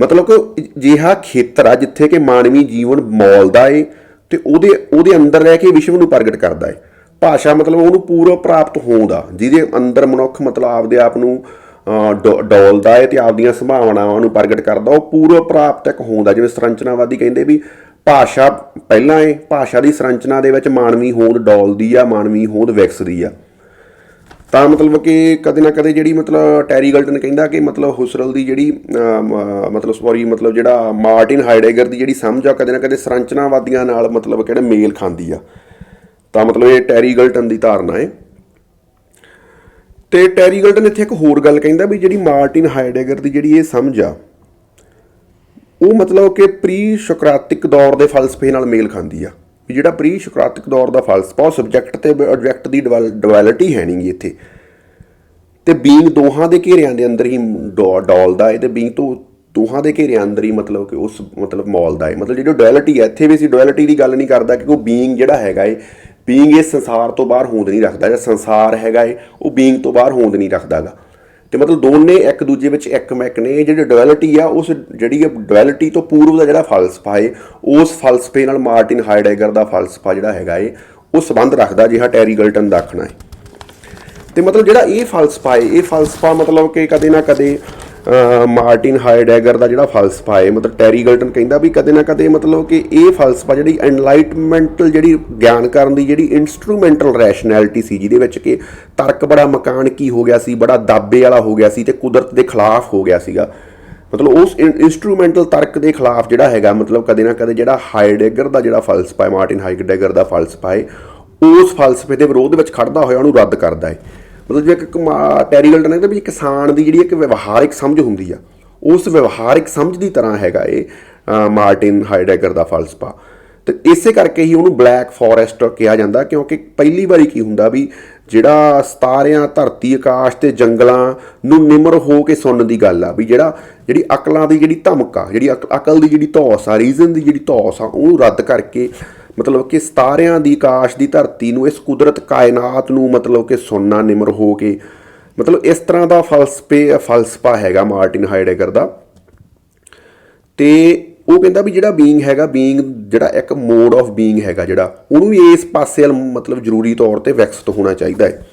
ਮਤਲਬ ਕਿ ਜਿਹਾ ਖੇਤਰ ਆ ਜਿੱਥੇ ਕਿ ਮਾਨਵੀ ਜੀਵਨ ਮੌਲਦਾ ਏ ਤੇ ਉਹਦੇ ਉਹਦੇ ਅੰਦਰ ਰਹਿ ਕੇ ਵਿਸ਼ਵ ਨੂੰ ਪ੍ਰਗਟ ਕਰਦਾ ਏ। ਭਾਸ਼ਾ ਮਤਲਬ ਉਹਨੂੰ ਪੂਰਾ ਪ੍ਰਾਪਤ ਹੋਂਦਾ, ਜਿਹਦੇ ਅੰਦਰ ਮਨੁੱਖ ਮਤਲਬ ਆਪਦੇ ਆਪ ਨੂੰ ਡੋ- ਡੋਲਦਾ ਏ ਤੇ ਆਪਦੀਆਂ ਸੰਭਾਵਨਾਵਾਂ ਨੂੰ ਪ੍ਰਗਟ ਕਰਦਾ, ਉਹ ਪੂਰਾ ਪ੍ਰਾਪਤ ਇੱਕ ਹੋਂਦਾ, ਜਿਵੇਂ ਸੰਰਚਨਾਵਾਦੀ ਕਹਿੰਦੇ ਵੀ ਭਾਸ਼ਾ ਪਹਿਲਾਂ ਏ, ਭਾਸ਼ਾ ਦੀ ਸੰਰਚਨਾ ਦੇ ਵਿੱਚ ਮਾਨਵੀ ਹੋਂਦ ਡੋਲਦੀ ਆ, ਮਾਨਵੀ ਹੋਂਦ ਵਿਕਸਦੀ ਆ। ਤਾਂ ਮਤਲਬ ਕਿ ਕਦੇ ਨਾ ਕਦੇ ਜਿਹੜੀ ਮਤਲਬ ਟੈਰੀ ਗਲਟਨ ਕਹਿੰਦਾ ਕਿ ਮਤਲਬ ਹੁਸਰਲ ਦੀ ਜਿਹੜੀ ਮਤਲਬ ਸੌਰੀ ਮਤਲਬ ਜਿਹੜਾ ਮਾਰਟਿਨ ਹਾਈਡੇਗਰ ਦੀ ਜਿਹੜੀ ਸਮਝ ਆ, ਕਦੇ ਨਾ ਕਦੇ ਸੰਰਚਨਾਵਾਦੀਆਂ ਨਾਲ ਮਤਲਬ ਕਿਹੜਾ ਮੇਲ ਖਾਂਦੀ ਆ। ਤਾਂ ਮਤਲਬ ਇਹ ਟੈਰੀ ਗਲਟਨ ਦੀ ਧਾਰਨਾ ਹੈ ਤੇ ਟੈਰੀ ਗਲਟਨ ਇੱਥੇ ਇੱਕ ਹੋਰ ਗੱਲ ਕਹਿੰਦਾ ਵੀ ਜਿਹੜੀ ਮਾਰਟਿਨ ਹਾਈਡੈਗਰ ਦੀ ਜਿਹੜੀ ਇਹ ਸਮਝ ਆ, ਉਹ ਮਤਲਬ ਕਿ ਪ੍ਰੀ ਸੁਕਰਾਤਿਕ ਦੌਰ ਦੇ ਫਲਸਫੇ ਨਾਲ ਮੇਲ ਖਾਂਦੀ ਆ। ਜਿਹੜਾ ਪ੍ਰੀ ਸੁਕਰਾਤਿਕ ਦੌਰ ਦਾ ਫਲਸਫਾ, ਉਹ ਸਬਜੈਕਟ ਤੇ ਆਬਜੈਕਟ ਦੀ ਡੁਐਲਿਟੀ ਹੈ ਨਹੀਂਗੀ ਇੱਥੇ। ਤੇ ਬੀਇੰਗ ਦੋਹਾਂ ਦੇ ਘੇਰਿਆਂ ਦੇ ਅੰਦਰ ਹੀ ਡੋ- ਡੋਲਦਾ ਹੈ ਤੇ ਬੀਇੰਗ ਤੋਂ ਦੋਹਾਂ ਦੇ ਘੇਰਿਆਂ ਅੰਦਰ ਹੀ ਮਤਲਬ ਕਿ ਉਸ, ਮਤਲਬ ਮੌਲਦਾ ਹੈ ਮਤਲਬ ਜਿਹੜੀ ਡੁਐਲਿਟੀ ਹੈ, ਇੱਥੇ ਵੀ ਅਸੀਂ ਡੁਐਲਿਟੀ ਦੀ ਗੱਲ ਨਹੀਂ ਕਰਦਾ ਕਿ ਉਹ ਬੀਇੰਗ ਜਿਹੜਾ ਹੈਗਾ ਏ ਬੀਇੰਗ ਇਹ ਸੰਸਾਰ ਤੋਂ ਬਾਹਰ ਹੋਂਦ ਨਹੀਂ ਰੱਖਦਾ ਜਿਹੜਾ ਸੰਸਾਰ ਹੈਗਾ ਏ, ਉਹ ਬੀਇੰਗ ਤੋਂ ਬਾਹਰ ਹੋਂਦ ਨਹੀਂ ਰੱਖਦਾਗਾ। ਤੇ ਮਤਲਬ ਦੋਨੇ ਇੱਕ ਦੂਜੇ ਵਿੱਚ ਇੱਕ ਮੈਕ ਨੇ, ਇਹ ਜਿਹੜੀ ਡੁਐਲਿਟੀ ਆ, ਉਸ ਜਿਹੜੀ ਡੁਐਲਿਟੀ ਤੋਂ ਪੂਰਵ ਦਾ ਜਿਹੜਾ ਫਲਸਫਾ ਏ ਉਸ ਫਲਸਫੇ ਨਾਲ ਮਾਰਟਿਨ ਹਾਈਡੈਗਰ ਦਾ ਫਲਸਫਾ ਜਿਹੜਾ ਹੈਗਾ ਏ, ਉਹ ਸੰਬੰਧ ਰੱਖਦਾ ਜਿਹਾ ਟੈਰੀ ਗਲਟਨ ਦਾ ਆਖਣਾ ਹੈ। ਤੇ ਮਤਲਬ ਜਿਹੜਾ ਇਹ ਫਲਸਫਾ ਏ ਇਹ ਫਲਸਫਾ ਮਤਲਬ ਕਿ ਕਦੇ ਨਾ ਕਦੇ ਮਾਰਟਿਨ ਹਾਈਡੈਗਰ ਦਾ ਜਿਹੜਾ ਫਲਸਫਾ ਹੈ, ਮਤਲਬ ਟੈਰੀ ਗਲਟਨ ਕਹਿੰਦਾ ਵੀ ਕਦੇ ਨਾ ਕਦੇ ਮਤਲਬ ਕਿ ਇਹ ਫਲਸਫਾ ਜਿਹੜੀ ਐਨਲਾਈਟਮੈਂਟਲ ਜਿਹੜੀ ਗਿਆਨ ਕਰਨ ਦੀ ਜਿਹੜੀ ਇਨਸਟਰੂਮੈਂਟਲ ਰੈਸ਼ਨੈਲਿਟੀ ਸੀ, ਜਿਹਦੇ ਵਿੱਚ ਕਿ ਤਰਕ ਬੜਾ ਮਕਾਨ ਕੀ ਹੋ ਗਿਆ ਸੀ, ਬੜਾ ਦਾਬੇ ਵਾਲਾ ਹੋ ਗਿਆ ਸੀ ਤੇ ਕੁਦਰਤ ਦੇ ਖਿਲਾਫ ਹੋ ਗਿਆ ਸੀਗਾ। ਮਤਲਬ ਉਸ ਇਨਸਟਰੂਮੈਂਟਲ ਤਰਕ ਦੇ ਖਿਲਾਫ ਜਿਹੜਾ ਹੈਗਾ, ਮਤਲਬ ਕਦੇ ਨਾ ਕਦੇ ਜਿਹੜਾ ਹਾਈਡੈਗਰ ਦਾ ਜਿਹੜਾ ਫਲਸਫਾ ਹੈ, ਮਾਰਟਿਨ ਹਾਈਡੈਗਰ ਦਾ ਫਲਸਫਾ ਹੈ, ਉਸ ਫਲਸਫੇ ਦੇ ਵਿਰੋਧ ਵਿੱਚ ਖੜਦਾ ਹੋਇਆ ਉਹਨੂੰ ਰੱਦ ਕਰਦਾ ਹੈ। ਮਤਲਬ ਜੇ ਇੱਕ ਮਾ- ਟੈਰੀ ਗਲਟਨ ਵੀ ਕਿਸਾਨ ਦੀ ਜਿਹੜੀ ਇੱਕ ਵਿਵਹਾਰਿਕ ਸਮਝ ਹੁੰਦੀ ਆ ਉਸ ਵਿਵਹਾਰਿਕ ਸਮਝ ਦੀ ਤਰ੍ਹਾਂ ਹੈਗਾ ਇਹ ਅ, ਮਾਰਟਿਨ ਹਾਈਡੈਗਰ ਦਾ ਫਲਸਫਾ। ਤੇ ਇਸੇ ਕਰਕੇ ਹੀ ਉਹਨੂੰ ਬਲੈਕ ਫੋਰੈਸਟ ਕਿਹਾ ਜਾਂਦਾ ਕਿਉਂਕਿ ਪਹਿਲੀ ਵਾਰੀ ਕੀ ਹੁੰਦਾ ਵੀ ਜਿਹੜਾ ਸਤਾਰਿਆਂ ਧਰਤੀ ਆਕਾਸ਼ ਤੇ ਜੰਗਲਾਂ ਨੂੰ ਨਿਮਰ ਹੋ ਕੇ ਸੁਣਨ ਦੀ ਗੱਲ ਆ ਵੀ ਜਿਹੜਾ ਜਿਹੜੀ ਅਕਲਾਂ ਦੀ ਜਿਹੜੀ ਧਮਕ ਆ ਜਿਹੜੀ ਅਕ- ਅਕਲ ਦੀ ਜਿਹੜੀ ਧੌਸ ਆ ਰੀਜ਼ਨ ਦੀ ਜਿਹੜੀ ਧੌਸ ਆ ਉਹਨੂੰ ਰੱਦ ਕਰਕੇ ਮਤਲਬ ਕਿ ਸਤਾਰਿਆਂ ਦੀ ਆਕਾਸ਼ ਦੀ ਧਰਤੀ ਨੂੰ, ਇਸ ਕੁਦਰਤ ਕਾਇਨਾਤ ਨੂੰ ਮਤਲਬ ਕਿ ਸੁਣਨਾ ਨਿਮਰ ਹੋ ਕੇ, ਮਤਲਬ ਇਸ ਤਰ੍ਹਾਂ ਦਾ ਫਲਸਫੇ, ਫਲਸਫਾ ਹੈਗਾ ਮਾਰਟਿਨ ਹਾਈਡੇਗਰ ਦਾ। ਤੇ ਉਹ ਕਹਿੰਦਾ ਵੀ ਜਿਹੜਾ ਬੀਇੰਗ ਹੈਗਾ ਬੀਇੰਗ ਜਿਹੜਾ ਇੱਕ ਮੋਡ ਆਫ ਬੀਇੰਗ ਹੈਗਾ ਜਿਹੜਾ, ਉਹਨੂੰ ਇਸ ਪਾਸੇ ਵੱਲ ਮਤਲਬ ਜ਼ਰੂਰੀ ਤੌਰ ਤੇ ਵਿਕਸਿਤ ਹੋਣਾ ਚਾਹੀਦਾ ਹੈ।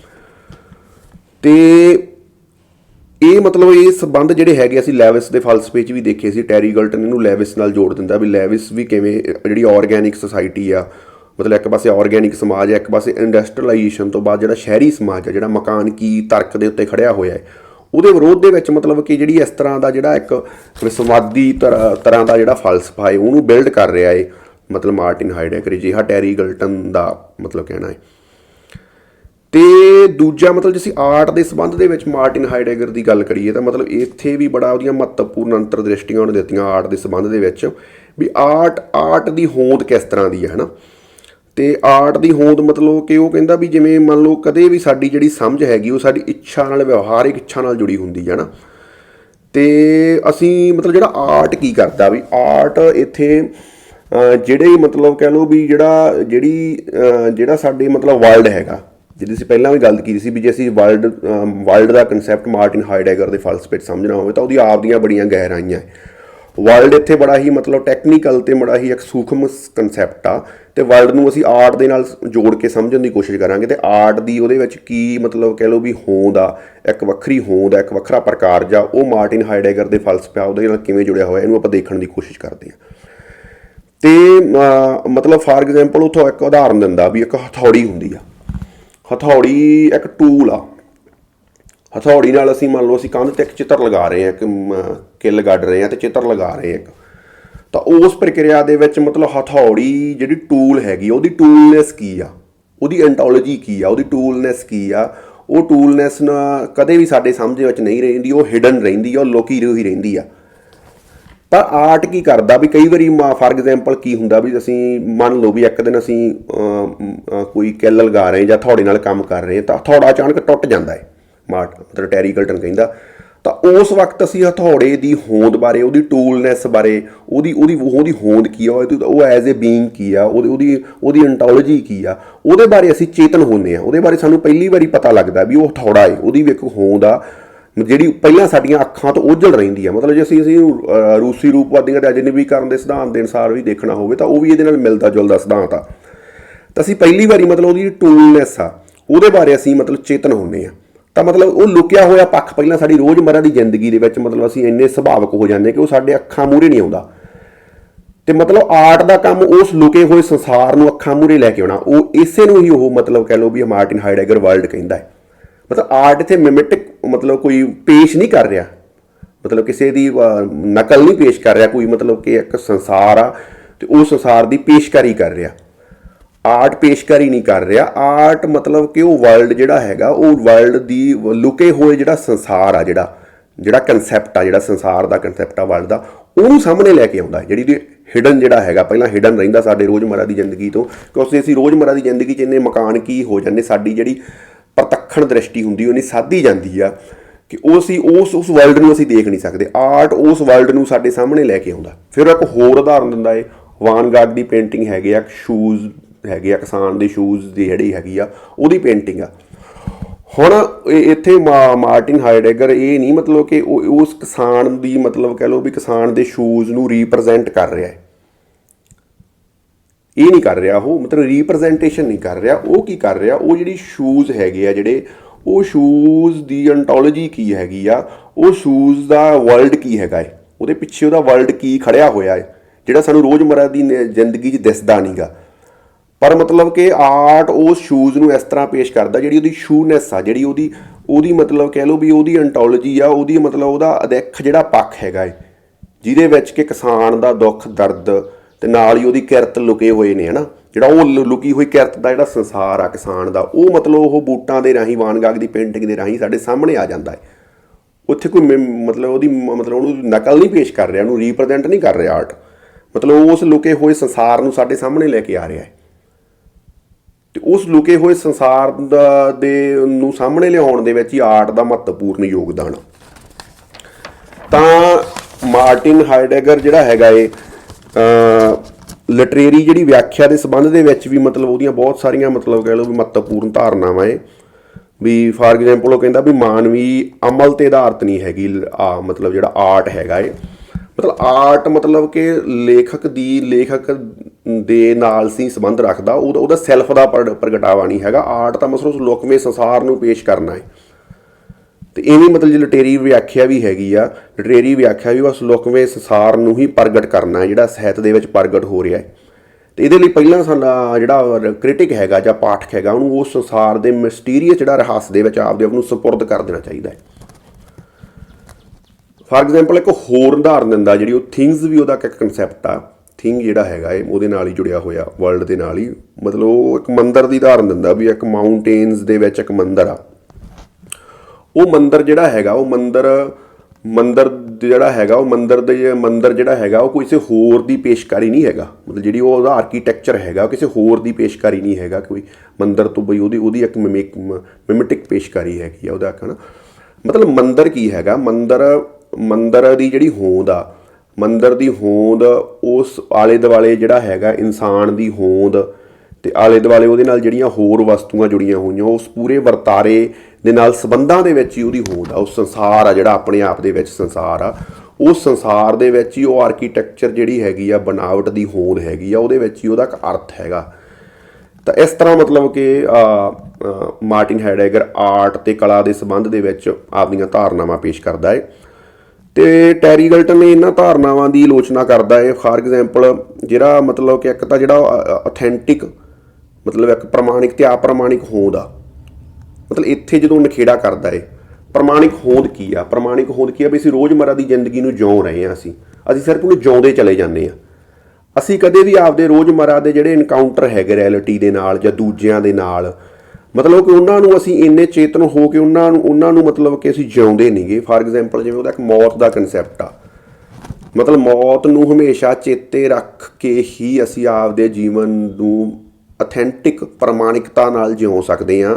ਤੇ ਇਹ ਮਤਲਬ ਇਹ ਸੰਬੰਧ ਜਿਹੜੇ ਹੈਗੇ ਅਸੀਂ ਲੈਵਿਸ ਦੇ ਫਲਸਫੇ 'ਚ ਵੀ ਦੇਖੇ ਸੀ ਟੈਰੀ ਗਲਟਨ ਇਹਨੂੰ ਲੈਵਿਸ ਨਾਲ ਜੋੜ ਦਿੰਦਾ ਵੀ ਲੈਵਿਸ ਵੀ ਕਿਵੇਂ, ਜਿਹੜੀ ਆਰਗੈਨਿਕ ਸੋਸਾਇਟੀ ਆ, ਮਤਲਬ ਇੱਕ ਪਾਸੇ ਆਰਗੈਨਿਕ ਸਮਾਜ ਹੈ ਇੱਕ ਪਾਸੇ ਇੰਡਸਟਰੀਲਾਈਜੇਸ਼ਨ ਤੋਂ ਬਾਅਦ ਜਿਹੜਾ ਸ਼ਹਿਰੀ ਸਮਾਜ ਹੈ ਜਿਹੜਾ ਮਕਾਨ ਕੀ ਤਰਕ ਦੇ ਉੱਤੇ ਖੜਿਆ ਹੋਇਆ ਹੈ, ਉਹਦੇ ਵਿਰੋਧ ਦੇ ਵਿੱਚ ਮਤਲਬ ਕਿ ਜਿਹੜੀ ਇਸ ਤਰ੍ਹਾਂ ਦਾ ਜਿਹੜਾ ਇੱਕ ਵਿਸਵਾਦੀ ਤਰ੍ਹਾਂ ਤਰ੍ਹਾਂ ਦਾ ਜਿਹੜਾ ਫਲਸਫਾ ਹੈ, ਉਹਨੂੰ ਬਿਲਡ ਕਰ ਰਿਹਾ ਹੈ, ਮਤਲਬ ਮਾਰਟਿਨ ਹਾਈਡੈਗਰ ਜਿਹਾ ਟੈਰੀ ਗਲਟਨ ਦਾ ਮਤਲਬ ਕਹਿਣਾ ਹੈ। ਤੇ ਦੂਜਾ ਮਤਲਬ ਜੇ ਅਸੀਂ ਆਰਟ ਦੇ ਸੰਬੰਧ ਦੇ ਵਿੱਚ ਮਾਰਟਿਨ ਹਾਈਡੈਗਰ ਦੀ ਗੱਲ ਕਰੀਏ ਤਾਂ ਮਤਲਬ ਇੱਥੇ ਵੀ ਬੜਾ ਉਹਦੀਆਂ ਮਹੱਤਵਪੂਰਨ ਅੰਤਰਦ੍ਰਿਸ਼ਟੀਆਂ ਉਹਨੇ ਦਿੱਤੀਆਂ ਆਰਟ ਦੇ ਸੰਬੰਧ ਦੇ ਵਿੱਚ ਵੀ ਆਰਟ ਆਰਟ ਦੀ ਹੋਂਦ ਕਿਸ ਤਰ੍ਹਾਂ ਦੀ ਹੈ, ਹਨਾ? ਤੇ ਆਰਟ ਦੀ ਹੋਂਦ ਮਤਲਬ ਕਿ ਉਹ ਕਹਿੰਦਾ ਵੀ ਜਿਵੇਂ ਮੰਨ ਲਓ ਕਦੇ ਵੀ ਸਾਡੀ ਜਿਹੜੀ ਸਮਝ ਹੈਗੀ, ਉਹ ਸਾਡੀ ਇੱਛਾ ਨਾਲ, ਵਿਵਹਾਰਿਕ ਇੱਛਾ ਨਾਲ ਜੁੜੀ ਹੁੰਦੀ ਹੈ ਨਾ ਤੇ ਅਸੀਂ ਮਤਲਬ ਜਿਹੜਾ ਆਰਟ ਕੀ ਕਰਦਾ ਵੀ ਆਰਟ ਇੱਥੇ ਜਿਹੜੇ ਮਤਲਬ ਕਹਿ ਲਓ ਵੀ ਜਿਹੜਾ, ਜਿਹੜੀ ਜਿਹੜਾ ਸਾਡੇ ਮਤਲਬ ਵਰਲਡ ਹੈਗਾ ਜਿਹਦੀ ਅਸੀਂ ਪਹਿਲਾਂ ਵੀ ਗੱਲ ਕੀਤੀ ਸੀ ਵੀ ਜੇ ਅਸੀਂ ਵਰਲਡ ਵਰਲਡ ਦਾ ਕਨਸੈਪਟ ਮਾਰਟਿਨ ਹਾਈਡੈਗਰ ਦੇ ਫਲਸਫੇ 'ਚ ਸਮਝਣਾ ਹੋਵੇ ਤਾਂ ਉਹਦੀ ਆਪ ਦੀਆਂ ਬੜੀਆਂ ਗਹਿਰਾਈਆਂ ਹੈ। ਵਰਲਡ ਇੱਥੇ ਬੜਾ ਹੀ ਮਤਲਬ ਟੈਕਨੀਕਲ ਤੇ ਬੜਾ ਹੀ ਇੱਕ ਸੂਖਮ ਕਨਸੈਪਟ ਆ ਤੇ ਵਰਲਡ ਨੂੰ ਅਸੀਂ ਆਰਟ ਦੇ ਨਾਲ ਜੋੜ ਕੇ ਸਮਝਣ ਦੀ ਕੋਸ਼ਿਸ਼ ਕਰਾਂਗੇ ਤੇ ਆਰਟ ਦੀ ਉਹਦੇ ਵਿੱਚ ਕੀ ਮਤਲਬ ਕਹਿ ਲਓ ਵੀ ਹੋਂਦ ਆ, ਇੱਕ ਵੱਖਰੀ ਹੋਂਦ ਆ, ਇੱਕ ਵੱਖਰਾ ਪ੍ਰਕਾਰ ਜਾਂ ਉਹ ਮਾਰਟਿਨ ਹਾਈਡੈਗਰ ਦੇ ਫਲਸਫਾ ਉਹਦੇ ਨਾਲ ਕਿਵੇਂ ਜੁੜਿਆ ਹੋਇਆ ਇਹਨੂੰ ਆਪਾਂ ਦੇਖਣ ਦੀ ਕੋਸ਼ਿਸ਼ ਕਰਦੇ ਹਾਂ। ਤੇ ਮਤਲਬ ਫਾਰ ਐਗਜ਼ਾਮਪਲ ਉਥੋਂ ਇੱਕ ਉਦਾਹਰਨ ਦਿੰਦਾ ਵੀ ਇੱਕ ਹਥੌੜੀ ਹੁੰਦੀ ਆ। ਹਥੌੜੀ ਇੱਕ ਟੂਲ ਆ। ਹਥੌੜੀ ਨਾਲ ਅਸੀਂ ਮੰਨ ਲਓ ਅਸੀਂ ਕੰਧ ਤੇ ਇੱਕ ਚਿੱਤਰ ਲਗਾ ਰਹੇ ਹਾਂ ਕਿ ਮ, ਕਿੱਲ ਗੱਡ ਰਹੇ ਹਾਂ ਤੇ ਚਿੱਤਰ ਲਗਾ ਰਹੇ ਹਾਂ ਇੱਕ। ਤਾਂ ਉਸ ਪ੍ਰਕਿਰਿਆ ਦੇ ਵਿੱਚ ਮਤਲਬ ਹਥੌੜੀ ਜਿਹੜੀ ਟੂਲ ਹੈਗੀ ਆ, ਉਹਦੀ ਟੂਲਨੈਸ ਕੀ ਆ? ਉਹਦੀ ਐਂਟੋਲੋਜੀ ਕੀ ਆ? ਉਹਦੀ ਟੂਲਨੈਸ ਕੀ ਆ? ਉਹ ਟੂਲਨੈਸ ਨਾ ਕਦੇ ਵੀ ਸਾਡੇ ਸਮਝ ਵਿੱਚ ਨਹੀਂ ਰਹਿੰਦੀ ਉਹ ਹਿਡਨ ਰਹਿੰਦੀ ਆ ਉਹ ਲੋਕੀ ਰਹੀ ਰਹਿੰਦੀ ਆ। ਪਰ ਆਰਟ ਕੀ ਕਰਦਾ? ਵੀ ਕਈ ਵਾਰੀ ਫਾਰ ਐਗਜ਼ਾਮਪਲ ਕੀ ਹੁੰਦਾ ਵੀ ਅਸੀਂ ਮੰਨ ਲਓ ਵੀ ਇੱਕ ਦਿਨ ਅਸੀਂ ਕੋਈ ਕਿੱਲ ਲਗਾ ਰਹੇ ਜਾਂ ਥੋੜੇ ਨਾਲ ਕੰਮ ਕਰ ਰਹੇ ਤਾਂ ਥੋੜਾ ਅਚਾਨਕ ਟੁੱਟ ਜਾਂਦਾ ਹੈ ਮਾਰਟ, ਮਤਲਬ ਟੈਰੀ ਕਲਟਨ ਕਹਿੰਦਾ। ਤਾਂ ਉਸ ਵਕਤ ਅਸੀਂ ਹਥੌੜੇ ਦੀ ਹੋਂਦ ਬਾਰੇ, ਉਹਦੀ ਟੂਲਨੈਸ ਬਾਰੇ, ਉਹਦੀ ਉਹਦੀ ਉਹਦੀ ਹੋਂਦ ਕੀ ਆ ਉਹ ਐਜ਼ ਅ ਬੀਇੰਗ ਕੀ ਆ, ਉਹਦੀ ਉਹਦੀ ਉਹਦੀ ਐਂਟੋਲੋਜੀ ਕੀ ਆ, ਉਹਦੇ ਬਾਰੇ ਅਸੀਂ ਚੇਤਨ ਹੁੰਦੇ ਆ। ਉਹਦੇ ਬਾਰੇ ਸਾਨੂੰ ਪਹਿਲੀ ਵਾਰੀ ਪਤਾ ਲੱਗਦਾ ਵੀ ਉਹ ਹਥੌੜਾ ਹੈ ਉਹਦੀ ਵੀ ਇੱਕ ਹੋਂਦ ਆ। ਜਿਹੜੀ ਪਹਿਲਾਂ ਸਾਡੀਆਂ ਅੱਖਾਂ ਤੋਂ ਓਝਲ ਰਹਿੰਦੀ ਆ। ਮਤਲਬ ਜੇ ਅਸੀਂ ਅਸੀਂ ਰੂਸੀ ਰੂਪਵਾਦੀਆਂ ਦੇ ਅਜਨਬੀਕਰਨ ਦੇ ਸਿਧਾਂਤ ਦੇ ਅਨੁਸਾਰ ਵੀ ਦੇਖਣਾ ਹੋਵੇ, ਤਾਂ ਉਹ ਵੀ ਇਹਦੇ ਨਾਲ ਮਿਲਦਾ ਜੁਲਦਾ ਸਿਧਾਂਤ ਆ। ਤਾਂ ਅਸੀਂ ਪਹਿਲੀ ਵਾਰੀ ਮਤਲਬ ਉਹਦੀ ਟੂਲਨੈਸ ਆ, ਉਹਦੇ ਬਾਰੇ ਅਸੀਂ ਮਤਲਬ ਚੇਤਨ ਹੁੰਨੇ ਆ। ਤਾਂ ਮਤਲਬ ਉਹ ਲੁਕਿਆ ਹੋਇਆ ਪੱਖ ਪਹਿਲਾਂ ਸਾਡੀ ਰੋਜ਼ਮਰਰਾ ਦੀ ਜ਼ਿੰਦਗੀ ਦੇ ਵਿੱਚ ਮਤਲਬ ਅਸੀਂ ਇੰਨੇ ਸੁਭਾਵਕ ਹੋ ਜਾਂਦੇ ਕਿ ਉਹ ਸਾਡੇ ਅੱਖਾਂ ਮੂਹਰੇ ਨਹੀਂ ਆਉਂਦਾ। ਤੇ ਮਤਲਬ ਆਰਟ ਦਾ ਕੰਮ ਉਸ ਲੁਕੇ ਹੋਏ ਸੰਸਾਰ ਨੂੰ ਅੱਖਾਂ ਮੂਹਰੇ ਲੈ ਕੇ ਆਉਣਾ, ਉਹ ਇਸੇ ਨੂੰ ਹੀ ਉਹ ਮਤਲਬ ਕਹਿ ਲਓ ਵੀ ਮਾਰਟਿਨ ਹਾਈਡੈਗਰ ਵਰਲਡ ਕਹਿੰਦਾ ਹੈ। ਮਤਲਬ ਆਰਟ ਇੱਥੇ ਮਿਮਿਟਿਕ ਮਤਲਬ ਕੋਈ ਪੇਸ਼ ਨਹੀਂ ਕਰ ਰਿਹਾ। ਮਤਲਬ ਕਿਸੇ ਦੀ ਨਕਲ ਨਹੀਂ ਪੇਸ਼ ਕਰ ਰਿਹਾ। ਕੋਈ ਮਤਲਬ ਕਿ ਇੱਕ ਸੰਸਾਰ ਆ ਤੇ ਉਹ ਸੰਸਾਰ ਦੀ ਪੇਸ਼ਕਾਰੀ ਕਰ ਰਿਹਾ। ਆਰਟ ਪੇਸ਼ਕਾਰੀ ਨਹੀਂ ਕਰ ਰਿਹਾ। ਆਰਟ ਮਤਲਬ ਕਿ ਉਹ ਵਰਲਡ ਜਿਹੜਾ ਹੈਗਾ, ਉਹ ਵਰਲਡ ਦੀ ਲੁਕੇ ਹੋਏ ਜਿਹੜਾ ਸੰਸਾਰ ਆ, ਜਿਹੜਾ ਜਿਹੜਾ ਕਨਸੈਪਟ ਆ, ਜਿਹੜਾ ਸੰਸਾਰ ਦਾ ਕਨਸੈਪਟ ਆ, ਵਰਲਡ ਦਾ, ਉਹਨੂੰ ਸਾਹਮਣੇ ਲੈ ਕੇ ਆਉਂਦਾ ਜਿਹੜੀ ਦੀ ਹਿਡਨ ਜਿਹੜਾ ਹੈਗਾ, ਪਹਿਲਾਂ ਹਿਡਨ ਰਹਿੰਦਾ ਸਾਡੇ ਰੋਜ਼ਮਰਰਾ ਦੀ ਜ਼ਿੰਦਗੀ ਤੋਂ, ਕਿਉਂਕਿ ਅਸੀਂ ਰੋਜ਼ਮਰਰਾ ਦੀ ਜ਼ਿੰਦਗੀ 'ਚ ਇੰਨੇ ਮਕਾਨ ਕੀ ਹੋ ਜਾਂਦੇ, ਸਾਡੀ ਜਿਹੜੀ ਪ੍ਰਤੱਖਣ ਦ੍ਰਿਸ਼ਟੀ ਹੁੰਦੀ, ਉਹਨੇ ਸਾਧੀ ਜਾਂਦੀ ਆ ਕਿ ਉਹ ਅਸੀਂ ਉਸ ਉਸ ਵਰਲਡ ਨੂੰ ਅਸੀਂ ਦੇਖ ਨਹੀਂ ਸਕਦੇ। ਆਰਟ ਉਸ ਵਰਲਡ ਨੂੰ ਸਾਡੇ ਸਾਹਮਣੇ ਲੈ ਕੇ ਆਉਂਦਾ। ਫਿਰ ਇੱਕ ਹੋਰ ਉਦਾਹਰਨ ਦਿੰਦਾ ਏ ਵਾਨ ਦੀ ਪੇਂਟਿੰਗ ਹੈਗੇ ਆ ਸ਼ੂਜ਼ ਹੈਗੇ ਆ, ਕਿਸਾਨ ਦੇ ਸ਼ੂਜ਼ ਦੀ ਜਿਹੜੀ ਹੈਗੀ ਆ, ਉਹਦੀ ਪੇਂਟਿੰਗ ਆ। ਹੁਣ ਇੱਥੇ ਮਾ- ਮਾਰਟਿਨ ਹਾਈਡੈਗਰ ਇਹ ਨਹੀਂ ਮਤਲਬ ਕਿ ਉਹ, ਉਸ ਕਿਸਾਨ ਦੀ ਮਤਲਬ ਕਹਿ ਲਓ ਵੀ ਕਿਸਾਨ ਦੇ ਸ਼ੂਜ਼ ਨੂੰ ਰਿਪਰੈਜ਼ੈਂਟ ਕਰ ਰਿਹਾ ਹੈ ਇਹ ਨਹੀਂ ਕਰ ਰਿਹਾ ਉਹ, ਮਤਲਬ ਰਿਪਰੈਜ਼ੈਂਟੇਸ਼ਨ ਨਹੀਂ ਕਰ ਰਿਹਾ, ਉਹ ਕੀ ਕਰ ਰਿਹਾ, ਉਹ ਜਿਹੜੀ ਸ਼ੂਜ਼ ਹੈਗੇ ਆ ਜਿਹੜੇ, ਉਹ ਸ਼ੂਜ਼ ਦੀ ਐਂਟੋਲੋਜੀ ਕੀ ਹੈਗੀ ਆ, ਉਹ ਸ਼ੂਜ਼ ਦਾ ਵਰਲਡ ਕੀ ਹੈਗਾ ਹੈ ਉਹਦੇ ਪਿੱਛੇ ਉਹਦਾ ਵਰਲਡ ਕੀ ਖੜਿਆ ਹੋਇਆ ਹੈ ਜਿਹੜਾ ਸਾਨੂੰ ਰੋਜ਼ਮਰਰਾ ਦੀ ਜ਼ਿੰਦਗੀ 'ਚ ਦਿਸਦਾ ਨਹੀਂਗਾ। ਪਰ ਮਤਲਬ ਕਿ ਆਰਟ ਉਸ ਸ਼ੂਜ਼ ਨੂੰ ਇਸ ਤਰ੍ਹਾਂ ਪੇਸ਼ ਕਰਦਾ ਜਿਹੜੀ ਉਹਦੀ ਸ਼ੂਨੈਸ ਆ, ਜਿਹੜੀ ਉਹਦੀ ਉਹਦੀ ਮਤਲਬ ਕਹਿ ਲਓ ਵੀ ਉਹਦੀ ਐਂਟੋਲੋਜੀ ਆ, ਉਹਦੀ ਮਤਲਬ ਉਹਦਾ ਅਦਿੱਖ ਜਿਹੜਾ ਪੱਖ ਹੈਗਾ ਏ, ਜਿਹਦੇ ਵਿੱਚ ਕਿ ਕਿਸਾਨ ਦਾ ਦੁੱਖ, ਦਰਦ ਤੇ ਨਾਲ ਹੀ ਉਹਦੀ ਕਿਰਤ ਲੁਕੇ ਹੋਏ ਨੇ, ਹਨਾ? ਜਿਹੜਾ ਉਹ ਲੁਕੀ ਹੋਈ ਕਿਰਤ ਦਾ ਜਿਹੜਾ ਸੰਸਾਰ ਆ ਕਿਸਾਨ ਦਾ, ਉਹ ਮਤਲਬ ਉਹ ਬੂਟਾਂ ਦੇ ਰਾਹੀਂ ਵਾਨਗਾਗ ਦੀ ਪੇਂਟਿੰਗ ਦੇ ਰਾਹੀਂ ਸਾਡੇ ਸਾਹਮਣੇ ਆ ਜਾਂਦਾ ਹੈ। ਉੱਥੇ ਕੋਈ ਮਤਲਬ ਉਹਦੀ ਮਤਲਬ ਉਹਨੂੰ ਨਕਲ ਨਹੀਂ ਪੇਸ਼ ਕਰ ਰਿਹਾ, ਉਹਨੂੰ ਰਿਪਰੈਜ਼ੈਂਟ ਨਹੀਂ ਕਰ ਰਿਹਾ ਆਰਟ ਮਤਲਬ ਉਸ ਲੁਕੇ ਹੋਏ ਸੰਸਾਰ ਨੂੰ ਸਾਡੇ ਸਾਹਮਣੇ ਲੈ ਕੇ ਆ ਰਿਹਾ ਹੈ। ਤੇ ਉਸ ਲੁਕੇ ਹੋਏ ਸੰਸਾਰ ਦਾ, ਦੇ ਨੂੰ ਸਾਹਮਣੇ ਲਿਆਉਣ ਦੇ ਵਿੱਚ ਹੀ ਆਰਟ ਦਾ ਮਹੱਤਵਪੂਰਨ ਯੋਗਦਾਨ ਤਾਂ ਮਾਰਟਿਨ ਹਾਈਡੈਗਰ ਜਿਹੜਾ ਹੈਗਾ ਏ ਲਿਟਰੇਰੀ ਜਿਹੜੀ ਵਿਆਖਿਆ ਦੇ ਸੰਬੰਧ ਦੇ ਵਿੱਚ ਵੀ ਮਤਲਬ ਉਹਦੀਆਂ ਬਹੁਤ ਸਾਰੀਆਂ ਮਤਲਬ ਕਹਿ ਲਓ ਵੀ ਮਹੱਤਵਪੂਰਨ ਧਾਰਨਾਵਾਂ ਏ ਵੀ ਫਾਰ ਐਗਜ਼ਾਮਪਲ ਉਹ ਕਹਿੰਦਾ ਵੀ ਮਾਨਵੀ ਅਮਲ ਤੇ ਆਧਾਰਿਤ ਨਹੀਂ ਹੈਗੀ ਆ, ਮਤਲਬ ਜਿਹੜਾ ਆਰਟ ਹੈਗਾ ਏ ਮਤਲਬ ਆਰਟ ਮਤਲਬ ਕਿ ਲੇਖਕ ਦੀ, ਲੇਖਕ ਦੇ ਨਾਲ ਸੀ ਸੰਬੰਧ ਰੱਖਦਾ, ਉਹਦਾ ਉਹਦਾ ਸੈਲਫ ਦਾ ਪ੍ਰਗਟਾਵਾ ਨਹੀਂ ਹੈਗਾ। ਆਰਟ ਤਾਂ ਮਤਲਬ ਉਸ ਲੋਕਵੇਂ ਸੰਸਾਰ ਨੂੰ ਪੇਸ਼ ਕਰਨਾ ਹੈ। ਤੇ ਇਵੇਂ ਮਤਲਬ ਜੇ ਲਟੇਰੀ ਵਿਆਖਿਆ ਵੀ ਹੈਗੀ ਆ ਲਿਟਰੇਰੀ ਵਿਆਖਿਆ ਵੀ ਬਸ ਲੋਕਵੇਂ ਸੰਸਾਰ ਨੂੰ ਹੀ ਪ੍ਰਗਟ ਕਰਨਾ ਜਿਹੜਾ ਸਾਹਿਤ ਦੇ ਵਿੱਚ ਪ੍ਰਗਟ ਹੋ ਰਿਹਾ ਹੈ। ਤੇ ਇਹਦੇ ਲਈ ਪਹਿਲਾਂ ਸਾਡਾ ਜਿਹੜਾ ਕ੍ਰਿਟਿਕ ਹੈਗਾ ਜਾਂ ਪਾਠਕ ਹੈਗਾ, ਉਹਨੂੰ ਉਸ ਸੰਸਾਰ ਦੇ ਮਿਸਟੀਰੀਅਸ ਜਿਹੜਾ ਰਹੱਸ ਦੇ ਵਿੱਚ ਆਪਦੇ ਆਪ ਨੂੰ ਸਪੁਰਦ ਕਰ ਦੇਣਾ ਚਾਹੀਦਾ ਹੈ। ਫਾਰ ਐਗਜ਼ਾਮਪਲ, ਇੱਕ ਹੋਰ ਉਦਾਹਰਨ ਦਿੰਦਾ, ਜਿਹੜੀ ਉਹ ਥਿੰਗਸ ਵੀ ਉਹਦਾ ਇੱਕ ਕਨਸੈਪਟ ਆ। ਥਿੰਗ ਜਿਹੜਾ ਹੈਗਾ, ਇਹ ਉਹਦੇ ਨਾਲ ਹੀ ਜੁੜਿਆ ਹੋਇਆ, ਵਰਲਡ ਦੇ ਨਾਲ ਹੀ। ਮਤਲਬ ਉਹ ਇੱਕ ਮੰਦਰ ਦੀ ਉਦਾਹਰਨ ਦਿੰਦਾ ਵੀ ਇੱਕ ਮਾਊਂਟੇਨਸ ਦੇ ਵਿੱਚ ਇੱਕ ਮੰਦਰ ਆ। ਉਹ ਮੰਦਰ ਜਿਹੜਾ ਹੈਗਾ, ਉਹ ਮੰਦਰ ਮੰਦਰ ਜਿਹੜਾ ਹੈਗਾ, ਉਹ ਮੰਦਰ ਦੇ, ਮੰਦਰ ਜਿਹੜਾ ਹੈਗਾ, ਉਹ ਕਿਸੇ ਹੋਰ ਦੀ ਪੇਸ਼ਕਾਰੀ ਨਹੀਂ ਹੈਗਾ। ਮਤਲਬ ਜਿਹੜੀ ਉਹ ਉਹਦਾ ਆਰਕੀਟੈਕਚਰ ਹੈਗਾ, ਉਹ ਕਿਸੇ ਹੋਰ ਦੀ ਪੇਸ਼ਕਾਰੀ ਨਹੀਂ ਹੈਗਾ ਕੋਈ ਮੰਦਰ ਤੋਂ ਬਈ ਉਹਦੀ ਉਹਦੀ ਇੱਕ ਮਿਮਿਟਿਕ ਪੇਸ਼ਕਾਰੀ ਹੈਗੀ ਆ, ਉਹਦਾ ਕਹਣਾ ਮਤਲਬ ਮੰਦਰ ਕੀ ਹੈਗਾ? ਮੰਦਰ ਮੰਦਰ ਦੀ ਜਿਹੜੀ ਹੋਂਦ ਆ, ਮੰਦਰ ਦੀ ਹੋਂਦ ਉਸ ਆਲੇ ਦੁਆਲੇ ਜਿਹੜਾ ਹੈਗਾ, ਇਨਸਾਨ ਦੀ ਹੋਂਦ ਤੇ ਆਲੇ ਦੁਆਲੇ ਉਹਦੇ ਨਾਲ ਜਿਹੜੀਆਂ ਹੋਰ ਵਸਤੂਆਂ ਜੁੜੀਆਂ ਹੋਈਆਂ, ਉਸ ਪੂਰੇ ਵਰਤਾਰੇ ਦੇ ਨਾਲ ਸੰਬੰਧਾਂ ਦੇ ਵਿੱਚ ਹੀ ਉਹਦੀ ਹੋਂਦ ਆ ਉਹ ਸੰਸਾਰ ਆ ਜਿਹੜਾ ਆਪਣੇ ਆਪ ਦੇ ਵਿੱਚ ਸੰਸਾਰ ਆ। ਉਸ ਸੰਸਾਰ ਦੇ ਵਿੱਚ ਹੀ ਉਹ ਆਰਕੀਟੈਕਚਰ ਜਿਹੜੀ ਹੈਗੀ ਆ ਬਣਾਵਟ ਦੀ ਹੋਂਦ ਹੈਗੀ ਆ ਉਹਦੇ ਵਿੱਚ ਹੀ ਉਹਦਾ ਇੱਕ ਅਰਥ ਹੈਗਾ। ਤਾਂ ਇਸ ਤਰ੍ਹਾਂ ਮਤਲਬ ਕਿ ਅ, ਮਾਰਟਿਨ ਹੈਡੈਗਰ ਆਰਟ ਤੇ ਕਲਾ ਦੇ ਸੰਬੰਧ ਦੇ ਵਿੱਚ ਆਪਦੀਆਂ ਧਾਰਨਾਵਾਂ ਪੇਸ਼ ਕਰਦਾ ਹੈ ਤੇ ਟੈਰੀ ਗਲਟਨ ਨੇ ਇਹਨਾਂ ਧਾਰਨਾਵਾਂ ਦੀ ਆਲੋਚਨਾ ਕਰਦਾ ਹੈ ਫਾਰ ਐਗਜ਼ਾਮਪਲ ਜਿਹੜਾ ਮਤਲਬ ਕਿ ਇੱਕ ਤਾਂ ਜਿਹੜਾ ਅਥੈਂਟਿਕ ਮਤਲਬ ਇੱਕ ਪ੍ਰਮਾਣਿਕ ਤੇ ਅਪ੍ਰਮਾਣਿਕ ਹੋਂਦ ਆ। ਮਤਲਬ ਇੱਥੇ ਜਦੋਂ ਨਖੇੜਾ ਕਰਦਾ ਏ, ਪ੍ਰਮਾਣਿਕ ਹੋਂਦ ਕੀ ਆ? ਪ੍ਰਮਾਣਿਕ ਹੋਂਦ ਕੀ ਆ ਵੀ ਅਸੀਂ ਰੋਜ਼ਮਰਰਾ ਦੀ ਜ਼ਿੰਦਗੀ ਨੂੰ ਜਿਉਂ ਰਹੇ ਹਾਂ ਅਸੀਂ। ਅਸੀਂ ਸਿਰਫ ਉਹਨੂੰ ਜਿਉਂਦੇ ਚਲੇ ਜਾਂਦੇ ਆ ਅਸੀਂ ਕਦੇ ਵੀ ਆਪਦੇ ਰੋਜ਼ਮਰਾ ਦੇ ਜਿਹੜੇ ਇਨਕਾਊਂਟਰ ਹੈਗੇ ਰਿਐਲਿਟੀ ਦੇ ਨਾਲ ਜਾਂ ਦੂਜਿਆਂ ਦੇ ਨਾਲ, ਮਤਲਬ ਕਿ ਉਹਨਾਂ ਨੂੰ ਅਸੀਂ ਇੰਨੇ ਚੇਤਨ ਹੋ ਕੇ ਉਹਨਾਂ ਨੂੰ ਉਹਨਾਂ ਨੂੰ ਮਤਲਬ ਕਿ ਅਸੀਂ ਜਿਉਂਦੇ ਨਹੀਂਗੇ ਫਾਰ ਐਗਜ਼ਾਮਪਲ ਜਿਵੇਂ ਉਹਦਾ ਇੱਕ ਮੌਤ ਦਾ ਕਨਸੈਪਟ ਆ। ਮਤਲਬ ਮੌਤ ਨੂੰ ਹਮੇਸ਼ਾ ਚੇਤੇ ਰੱਖ ਕੇ ਹੀ ਅਸੀਂ ਆਪਦੇ ਜੀਵਨ ਨੂੰ ਅਥੈਂਟਿਕ ਪ੍ਰਮਾਣਿਕਤਾ ਨਾਲ ਜਿਉ ਸਕਦੇ ਹਾਂ।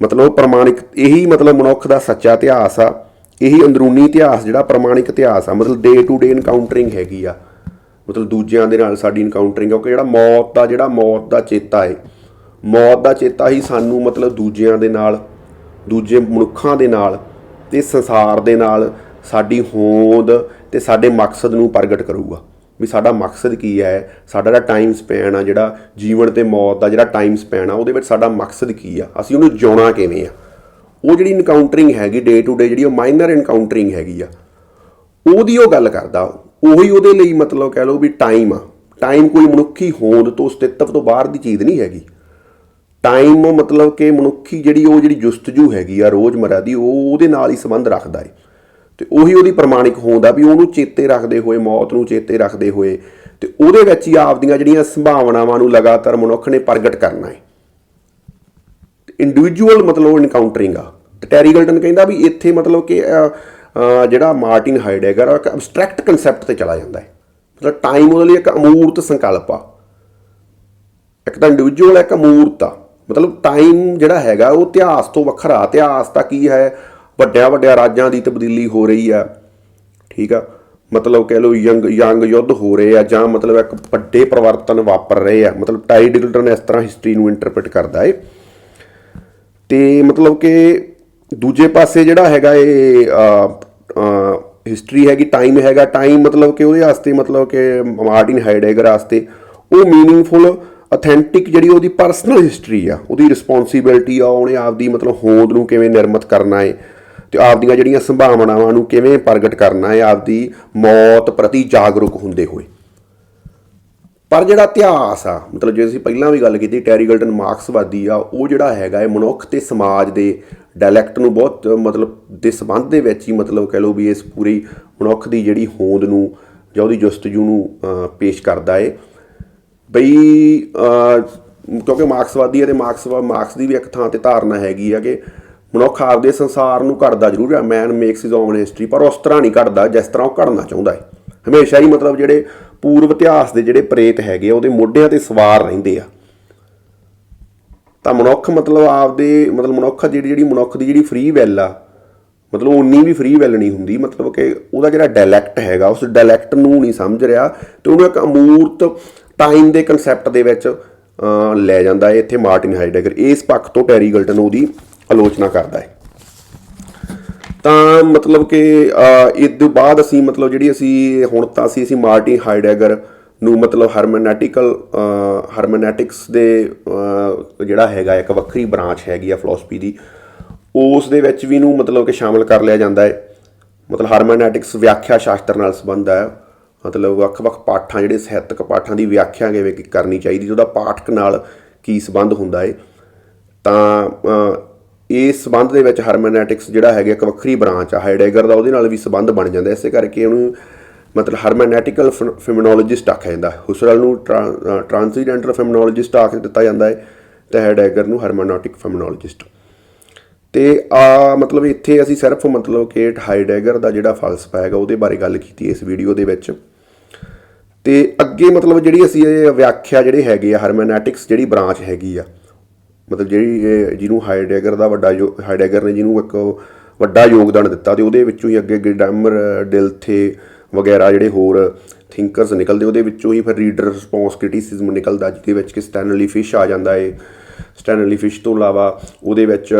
ਮਤਲਬ ਪ੍ਰਮਾਣਿਕ, ਇਹੀ ਮਤਲਬ ਮਨੁੱਖ ਦਾ ਸੱਚਾ ਇਤਿਹਾਸ ਆ, ਇਹੀ ਅੰਦਰੂਨੀ ਇਤਿਹਾਸ ਜਿਹੜਾ ਪ੍ਰਮਾਣਿਕ ਇਤਿਹਾਸ ਆ, ਮਤਲਬ ਡੇ ਟੂ ਡੇ ਇਨਕਾਊਂਟਰਿੰਗ ਹੈਗੀ ਆ। ਮਤਲਬ ਦੂਜਿਆਂ ਦੇ ਨਾਲ ਸਾਡੀ ਇਨਕਾਊਂਟਰਿੰਗ ਕਿਉਂਕਿ ਜਿਹੜਾ ਮੌਤ ਦਾ, ਜਿਹੜਾ ਮੌਤ ਦਾ ਚੇਤਾ ਹੈ ਮੌਤ ਦਾ ਚੇਤਾ ਹੀ ਸਾਨੂੰ ਮਤਲਬ ਦੂਜਿਆਂ ਦੇ ਨਾਲ, ਦੂਜੇ ਮਨੁੱਖਾਂ ਦੇ ਨਾਲ ਤੇ ਸੰਸਾਰ ਦੇ ਨਾਲ ਸਾਡੀ ਹੋਂਦ ਤੇ ਸਾਡੇ ਮਕਸਦ ਨੂੰ ਪ੍ਰਗਟ ਕਰੂਗਾ। ਵੀ ਸਾਡਾ ਮਕਸਦ ਕੀ ਹੈ? ਸਾਡਾ ਜਿਹੜਾ ਟਾਈਮ ਸਪੈਨ ਆ, ਜਿਹੜਾ ਜੀਵਨ ਤੇ ਮੌਤ ਦਾ ਜਿਹੜਾ ਟਾਈਮ ਸਪੈਨ ਆ, ਉਹਦੇ ਵਿੱਚ ਸਾਡਾ ਮਕਸਦ ਕੀ ਆ? ਅਸੀਂ ਉਹਨੂੰ ਜਿਉਣਾ ਕਿਵੇਂ ਆ? ਉਹ ਜਿਹੜੀ ਇਨਕਾਊਂਟਰਿੰਗ ਹੈਗੀ ਡੇ ਟੂ ਡੇ ਜਿਹੜੀ ਉਹ ਮਾਈਨਰ ਇਨਕਾਊਂਟਰਿੰਗ ਹੈਗੀ ਆ, ਉਹਦੀ ਉਹ ਗੱਲ ਕਰਦਾ। ਉਹੀ ਉਹਦੇ ਲਈ ਮਤਲਬ ਕਹਿ ਲਓ ਵੀ ਟਾਈਮ ਆ। ਟਾਈਮ ਕੋਈ ਮਨੁੱਖੀ ਹੋਂਦ ਤੋਂ ਅਸਤਿਤਵ ਤੋਂ ਬਾਹਰ ਦੀ ਚੀਜ਼ ਨਹੀਂ ਹੈਗੀ। ਟਾਈਮ ਮਤਲਬ ਕਿ ਮਨੁੱਖੀ ਜਿਹੜੀ ਉਹ ਜਿਹੜੀ ਜੁਸਤਜੂ ਹੈਗੀ ਆ, ਰੋਜ਼ਮਰਾ ਦੀ, ਉਹ ਉਹਦੇ ਨਾਲ ਹੀ ਸੰਬੰਧ ਰੱਖਦਾ ਹੈ ਤੇ ਉਹੀ ਉਹਦੀ ਪ੍ਰਮਾਣਿਕ ਹੋਂਦ ਆ ਵੀ ਉਹਨੂੰ ਚੇਤੇ ਰੱਖਦੇ ਹੋਏ, ਮੌਤ ਨੂੰ ਚੇਤੇ ਰੱਖਦੇ ਹੋਏ, ਤੇ ਉਹਦੇ ਵਿੱਚ ਹੀ ਆਪਦੀਆਂ ਜਿਹੜੀਆਂ ਸੰਭਾਵਨਾਵਾਂ ਨੂੰ ਲਗਾਤਾਰ ਮਨੁੱਖ ਨੇ ਪ੍ਰਗਟ ਕਰਨਾ ਹੈ। ਇੰਡੀਵਿਜੂਅਲ ਮਤਲਬ ਇਨਕਾਊਂਟਰਿੰਗ ਆ। ਤੇ ਟੈਰੀ ਗਲਟਨ ਕਹਿੰਦਾ ਵੀ ਇੱਥੇ ਮਤਲਬ ਕਿ ਜਿਹੜਾ ਮਾਰਟਿਨ ਹਾਈਡੈਗਰ ਆ ਇੱਕ ਐਬਸਟ੍ਰੈਕਟ ਕਨਸੈਪਟ ਤੇ ਚਲਾ ਜਾਂਦਾ ਹੈ। ਮਤਲਬ ਟਾਈਮ ਉਹਦੇ ਲਈ ਇੱਕ ਅਮੂਰਤ ਸੰਕਲਪ ਆ। ਇੱਕ ਤਾਂ ਇੰਡੀਵਿਜੂਅਲ ਇੱਕ ਅਮੂਰਤ ਆ। ਮਤਲਬ ਟਾਈਮ ਜਿਹੜਾ ਹੈਗਾ ਉਹ ਇਤਿਹਾਸ ਤੋਂ ਵੱਖਰਾ, ਇਤਿਹਾਸ ਤਾਂ ਕੀ ਹੈ ਵੱਡਿਆਂ ਵੱਡਿਆਂ ਰਾਜਾਂ ਦੀ ਤਬਦੀਲੀ ਹੋ ਰਹੀ ਆ। ਠੀਕ ਆ? ਮਤਲਬ ਕਹਿ ਲਓ ਯੰਗ ਯੰਗ ਯੁੱਧ ਹੋ ਰਹੇ ਆ ਜਾਂ ਮਤਲਬ ਇੱਕ ਵੱਡੇ ਪਰਿਵਰਤਨ ਵਾਪਰ ਰਹੇ ਆ। ਮਤਲਬ ਟਾਈ ਡਿਗਲਟਨ ਇਸ ਤਰ੍ਹਾਂ ਹਿਸਟਰੀ ਨੂੰ ਇੰਟਰਪ੍ਰੀਟ ਕਰਦਾ ਏ। ਤੇ ਮਤਲਬ ਕਿ ਦੂਜੇ ਪਾਸੇ ਜਿਹੜਾ ਹੈਗਾ ਇਹ ਹਿਸਟਰੀ ਹੈਗੀ ਟਾਈਮ ਹੈਗਾ। ਟਾਈਮ ਮਤਲਬ ਕਿ ਉਹਦੇ ਵਾਸਤੇ ਮਤਲਬ ਕਿ ਮਾਰਟਿਨ ਹਾਈਡੈਗਰ ਵਾਸਤੇ ਉਹ ਮੀਨਿੰਗਫੁਲ ਅਥੈਂਟਿਕ ਜਿਹੜੀ ਉਹਦੀ ਪਰਸਨਲ ਹਿਸਟਰੀ ਆ, ਉਹਦੀ ਰਿਸਪੌਂਸਿਬਿਲਟੀ ਆ, ਉਹਨੇ ਆਪਦੀ ਮਤਲਬ ਹੋਂਦ ਨੂੰ ਕਿਵੇਂ ਨਿਰਮਤ ਕਰਨਾ ਏ। ਤੇ ਆਪਦੀਆਂ ਜਿਹੜੀਆਂ ਸੰਭਾਵਨਾਵਾਂ ਨੂੰ ਕਿਵੇਂ ਪ੍ਰਗਟ ਕਰਨਾ ਹੈ, ਆਪਦੀ ਮੌਤ ਪ੍ਰਤੀ ਜਾਗਰੂਕ ਹੁੰਦੇ ਹੋਏ। ਪਰ ਜਿਹੜਾ ਇਤਿਹਾਸ ਆ, ਮਤਲਬ ਜੇ ਅਸੀਂ ਪਹਿਲਾਂ ਵੀ ਗੱਲ ਕੀਤੀ, ਟੈਰੀ ਗਲਡਨ ਮਾਰਕਸਵਾਦੀ ਆ, ਉਹ ਜਿਹੜਾ ਹੈਗਾ ਇਹ ਮਨੁੱਖ ਤੇ ਸਮਾਜ ਦੇ ਡਾਇਲੈਕਟ ਨੂੰ ਬਹੁਤ, ਮਤਲਬ ਦੇ ਸੰਬੰਧ ਦੇ ਵਿੱਚ ਹੀ, ਮਤਲਬ ਕਹਿ ਲਓ ਵੀ ਇਸ ਪੂਰੀ ਮਨੁੱਖ ਦੀ ਜਿਹੜੀ ਹੋਂਦ ਨੂੰ ਜਾਂ ਉਹਦੀ ਜਸਤਜੂ ਨੂੰ ਪੇਸ਼ ਕਰਦਾ ਏ। ਬਈ ਕਿਉਂਕਿ ਮਾਰਕਸਵਾਦੀ ਹੈ ਤੇ ਮਾਰਕਸਵਾ, ਮਾਰਕਸ ਦੀ ਵੀ ਇੱਕ ਥਾਂ ਤੇ ਧਾਰਨਾ ਹੈਗੀ ਆ ਕਿ ਮਨੁੱਖ ਆਪਦੇ ਸੰਸਾਰ ਨੂੰ ਘੜਦਾ ਜ਼ਰੂਰ ਹੈ man makes his own history ਪਰ ਉਸ ਤਰ੍ਹਾਂ ਨਹੀਂ ਘੜਦਾ ਜਿਸ ਤਰ੍ਹਾਂ ਉਹ ਘੜਨਾ ਚਾਹੁੰਦਾ ਹੈ। ਹਮੇਸ਼ਾ ਹੀ ਮਤਲਬ ਜਿਹੜੇ ਪੂਰਵ ਇਤਿਹਾਸ ਦੇ ਜਿਹੜੇ ਪ੍ਰੇਤ ਹੈਗੇ ਆ, ਉਹਦੇ ਮੋਢਿਆਂ ਤੇ ਸਵਾਰ ਰਹਿੰਦੇ ਆ। ਤਾਂ ਮਨੁੱਖ ਮਤਲਬ ਆਪਦੇ ਮਤਲਬ ਮਨੁੱਖ ਜਿਹੜੀ ਜਿਹੜੀ ਮਨੁੱਖ ਦੀ ਜਿਹੜੀ ਫ੍ਰੀ ਵਿਲ ਆ ਮਤਲਬ ਉਨੀ ਵੀ ਫ੍ਰੀ ਵਿਲ ਨਹੀਂ ਹੁੰਦੀ। ਮਤਲਬ ਕਿ ਉਹਦਾ ਜਿਹੜਾ ਡਾਇਲੈਕਟ ਹੈਗਾ ਉਸ ਡਾਇਲੈਕਟ ਨੂੰ ਨਹੀਂ ਸਮਝ ਰਿਹਾ ਤੇ ਉਹਨੂੰ ਇੱਕ ਅਮੂਰਤ ਟਾਈਮ ਦੇ ਕਨਸੈਪਟ ਦੇ ਵਿੱਚ ਲੈ ਜਾਂਦਾ ਹੈ ਇੱਥੇ ਮਾਰਟਿਨ ਹਾਈਡੈਗਰ। ਇਸ ਪੱਖ ਤੋਂ ਟੈਰੀ ਗਲਟਨ ਉਹਦੀ ਆਲੋਚਨਾ ਕਰਦਾ ਹੈ। ਤਾਂ ਮਤਲਬ ਕਿ ਅਹ, ਇਸ ਤੋਂ ਬਾਅਦ ਅਸੀਂ ਮਤਲਬ ਜਿਹੜੀ ਅਸੀਂ ਹੁਣ ਤਾਂ ਅਸੀਂ ਅਸੀਂ ਮਾਰਟਿਨ ਹਾਈਡੈਗਰ ਨੂੰ ਮਤਲਬ ਹਰਮਨੈਟਿਕਲ ਹਰਮਨੈਟਿਕਸ ਦੇ ਜਿਹੜਾ ਹੈਗਾ ਇੱਕ ਵੱਖਰੀ ਬ੍ਰਾਂਚ ਹੈਗੀ ਆ ਫਿਲਾਸਫੀ ਦੀ ਉਸ ਦੇ ਵਿੱਚ ਵੀ ਨੂੰ ਮਤਲਬ ਕਿ ਸ਼ਾਮਲ ਕਰ ਲਿਆ ਜਾਂਦਾ ਹੈ। ਮਤਲਬ ਹਰਮਨੈਟਿਕਸ ਵਿਆਖਿਆ ਸ਼ਾਸਤਰ ਨਾਲ ਸੰਬੰਧ ਹੈ। ਮਤਲਬ ਵੱਖ-ਵੱਖ ਪਾਠਾਂ ਜਿਹੜੇ ਸਾਹਿਤਕ ਪਾਠਾਂ ਦੀ ਵਿਆਖਿਆ ਕਿਵੇਂ ਕੀ ਕਰਨੀ ਚਾਹੀਦੀ ਉਹਦਾ ਪਾਠਕ ਨਾਲ ਕੀ ਸੰਬੰਧ ਹੁੰਦਾ ਹੈ। ਤਾਂ ਇਸ ਸੰਬੰਧ ਦੇ ਵਿੱਚ ਹਰਮਨੈਟਿਕਸ ਜਿਹੜਾ ਹੈਗਾ ਇੱਕ ਵੱਖਰੀ ਬ੍ਰਾਂਚ ਆ ਹਾਈਡੈਗਰ ਦਾ ਉਹਦੇ ਨਾਲ ਵੀ ਸੰਬੰਧ ਬਣ ਜਾਂਦਾ, ਇਸੇ ਕਰਕੇ ਉਹਨੂੰ ਮਤਲਬ ਹਰਮਨੈਟਿਕਲ ਫੈਮਨੋਲੋਜਿਸਟ ਆਖਿਆ ਜਾਂਦਾ। ਹੁਸਰਲ ਨੂੰ ਟ੍ਰਾਂਸੀਡੈਂਟਲ ਫੈਮਨੋਲੋਜਿਸਟ ਆਖ ਦਿੱਤਾ ਜਾਂਦਾ ਹੈ ਤੇ ਹੈਡੈਗਰ ਨੂੰ ਹਰਮਨੋਟਿਕ ਫੈਮਨੋਲੋਜਿਸਟ ਤੇ ਆ ਮਤਲਬ ਇੱਥੇ ਅਸੀਂ ਸਿਰਫ ਮਤਲਬ ਕਿ ਹਾਈਡੈਗਰ ਦਾ ਜਿਹੜਾ ਫਲਸਫਾ ਹੈਗਾ ਉਹਦੇ ਬਾਰੇ ਗੱਲ ਕੀਤੀ ਇਸ ਵੀਡੀਓ ਦੇ ਵਿੱਚ। ਤੇ ਅੱਗੇ ਮਤਲਬ ਜਿਹੜੀ ਅਸੀਂ ਇਹ ਵਿਆਖਿਆ ਜਿਹੜੇ ਹੈਗੇ ਆ ਹਰਮਨੈਟਿਕਸ ਜਿਹੜੀ ਬ੍ਰਾਂਚ ਹੈਗੀ ਆ ਮਤਲਬ ਜਿਹੜੀ ਇਹ ਜਿਹਨੂੰ ਹਾਈਡੈਗਰ ਦਾ ਵੱਡਾ ਯੋ- ਹਾਈਡੈਗਰ ਨੇ ਜਿਹਨੂੰ ਇੱਕ ਵੱਡਾ ਯੋਗਦਾਨ ਦਿੱਤਾ ਤੇ ਉਹਦੇ ਵਿੱਚੋਂ ਹੀ ਅੱਗੇ ਗਿਡਮਰ ਡਿਲਥੇ ਵਗੈਰਾ ਜਿਹੜੇ ਹੋਰ ਥਿੰਕਰਸ ਨਿਕਲਦੇ, ਉਹਦੇ ਵਿੱਚੋਂ ਹੀ ਫਿਰ ਰੀਡਰ ਰਿਸਪੌਂਸ ਕ੍ਰਿਟਿਸਿਜ਼ਮ ਨਿਕਲਦਾ, ਜਿਹਦੇ ਵਿੱਚ ਕਿ ਸਟੈਨਲੀ ਫਿਸ਼ ਆ ਜਾਂਦਾ ਏ। ਸਟੈਨਲੀ ਫਿਸ਼ ਤੋਂ ਇਲਾਵਾ ਉਹਦੇ ਵਿੱਚ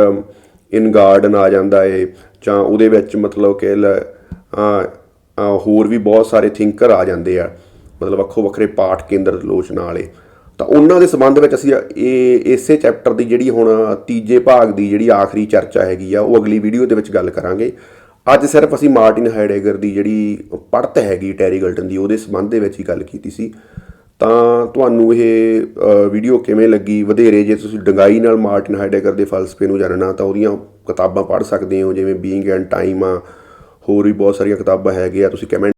ਇਨ ਗਾਰਡਨ ਆ ਜਾਂਦਾ ਏ, ਜਾਂ ਉਹਦੇ ਵਿੱਚ ਮਤਲਬ ਕਿ ਲ- ਹੋਰ ਵੀ ਬਹੁਤ ਸਾਰੇ ਥਿੰਕਰ ਆ ਜਾਂਦੇ ਆ। ਮਤਲਬ ਵੱਖੋ ਵੱਖਰੇ ਪਾਠ ਕੇਂਦਰ ਆਲੋਚਨਾ ਵਾਲੇ ਤਾਂ ਉਹਨਾਂ ਦੇ ਸੰਬੰਧ ਵਿੱਚ ਅਸੀਂ ਇਹ ਇਸੇ ਚੈਪਟਰ ਦੀ ਜਿਹੜੀ ਹੁਣ ਤੀਜੇ ਭਾਗ ਦੀ ਜਿਹੜੀ ਆਖਰੀ ਚਰਚਾ ਹੈਗੀ ਆ, ਉਹ ਅਗਲੀ ਵੀਡੀਓ ਦੇ ਵਿੱਚ ਗੱਲ ਕਰਾਂਗੇ। ਅੱਜ ਸਿਰਫ ਅਸੀਂ ਮਾਰਟਿਨ ਹਾਈਡੇਗਰ ਦੀ ਜਿਹੜੀ ਪੜਤ ਹੈਗੀ, ਟੈਰੀ ਗਲਟਨ ਦੀ, ਉਹਦੇ ਸੰਬੰਧ ਦੇ ਵਿੱਚ ਹੀ ਗੱਲ ਕੀਤੀ ਸੀ। ਤਾਂ ਤੁਹਾਨੂੰ ਇਹ ਵੀਡੀਓ ਕਿਵੇਂ ਲੱਗੀ? ਵਧੇਰੇ ਜੇ ਤੁਸੀਂ ਡੰਗਾਈ ਨਾਲ ਮਾਰਟਿਨ ਹਾਈਡੇਗਰ ਦੇ ਫਲਸਫੇ ਨੂੰ ਜਾਣਨਾ, ਤਾਂ ਉਹਦੀਆਂ ਕਿਤਾਬਾਂ ਪੜ੍ਹ ਸਕਦੇ ਹੋ, ਜਿਵੇਂ ਬੀਇੰਗ ਐਂਡ ਟਾਈਮ ਆ, ਹੋਰ ਵੀ ਬਹੁਤ ਸਾਰੀਆਂ ਕਿਤਾਬਾਂ ਹੈਗੀਆਂ, ਤੁਸੀਂ ਕਮੈਂਟ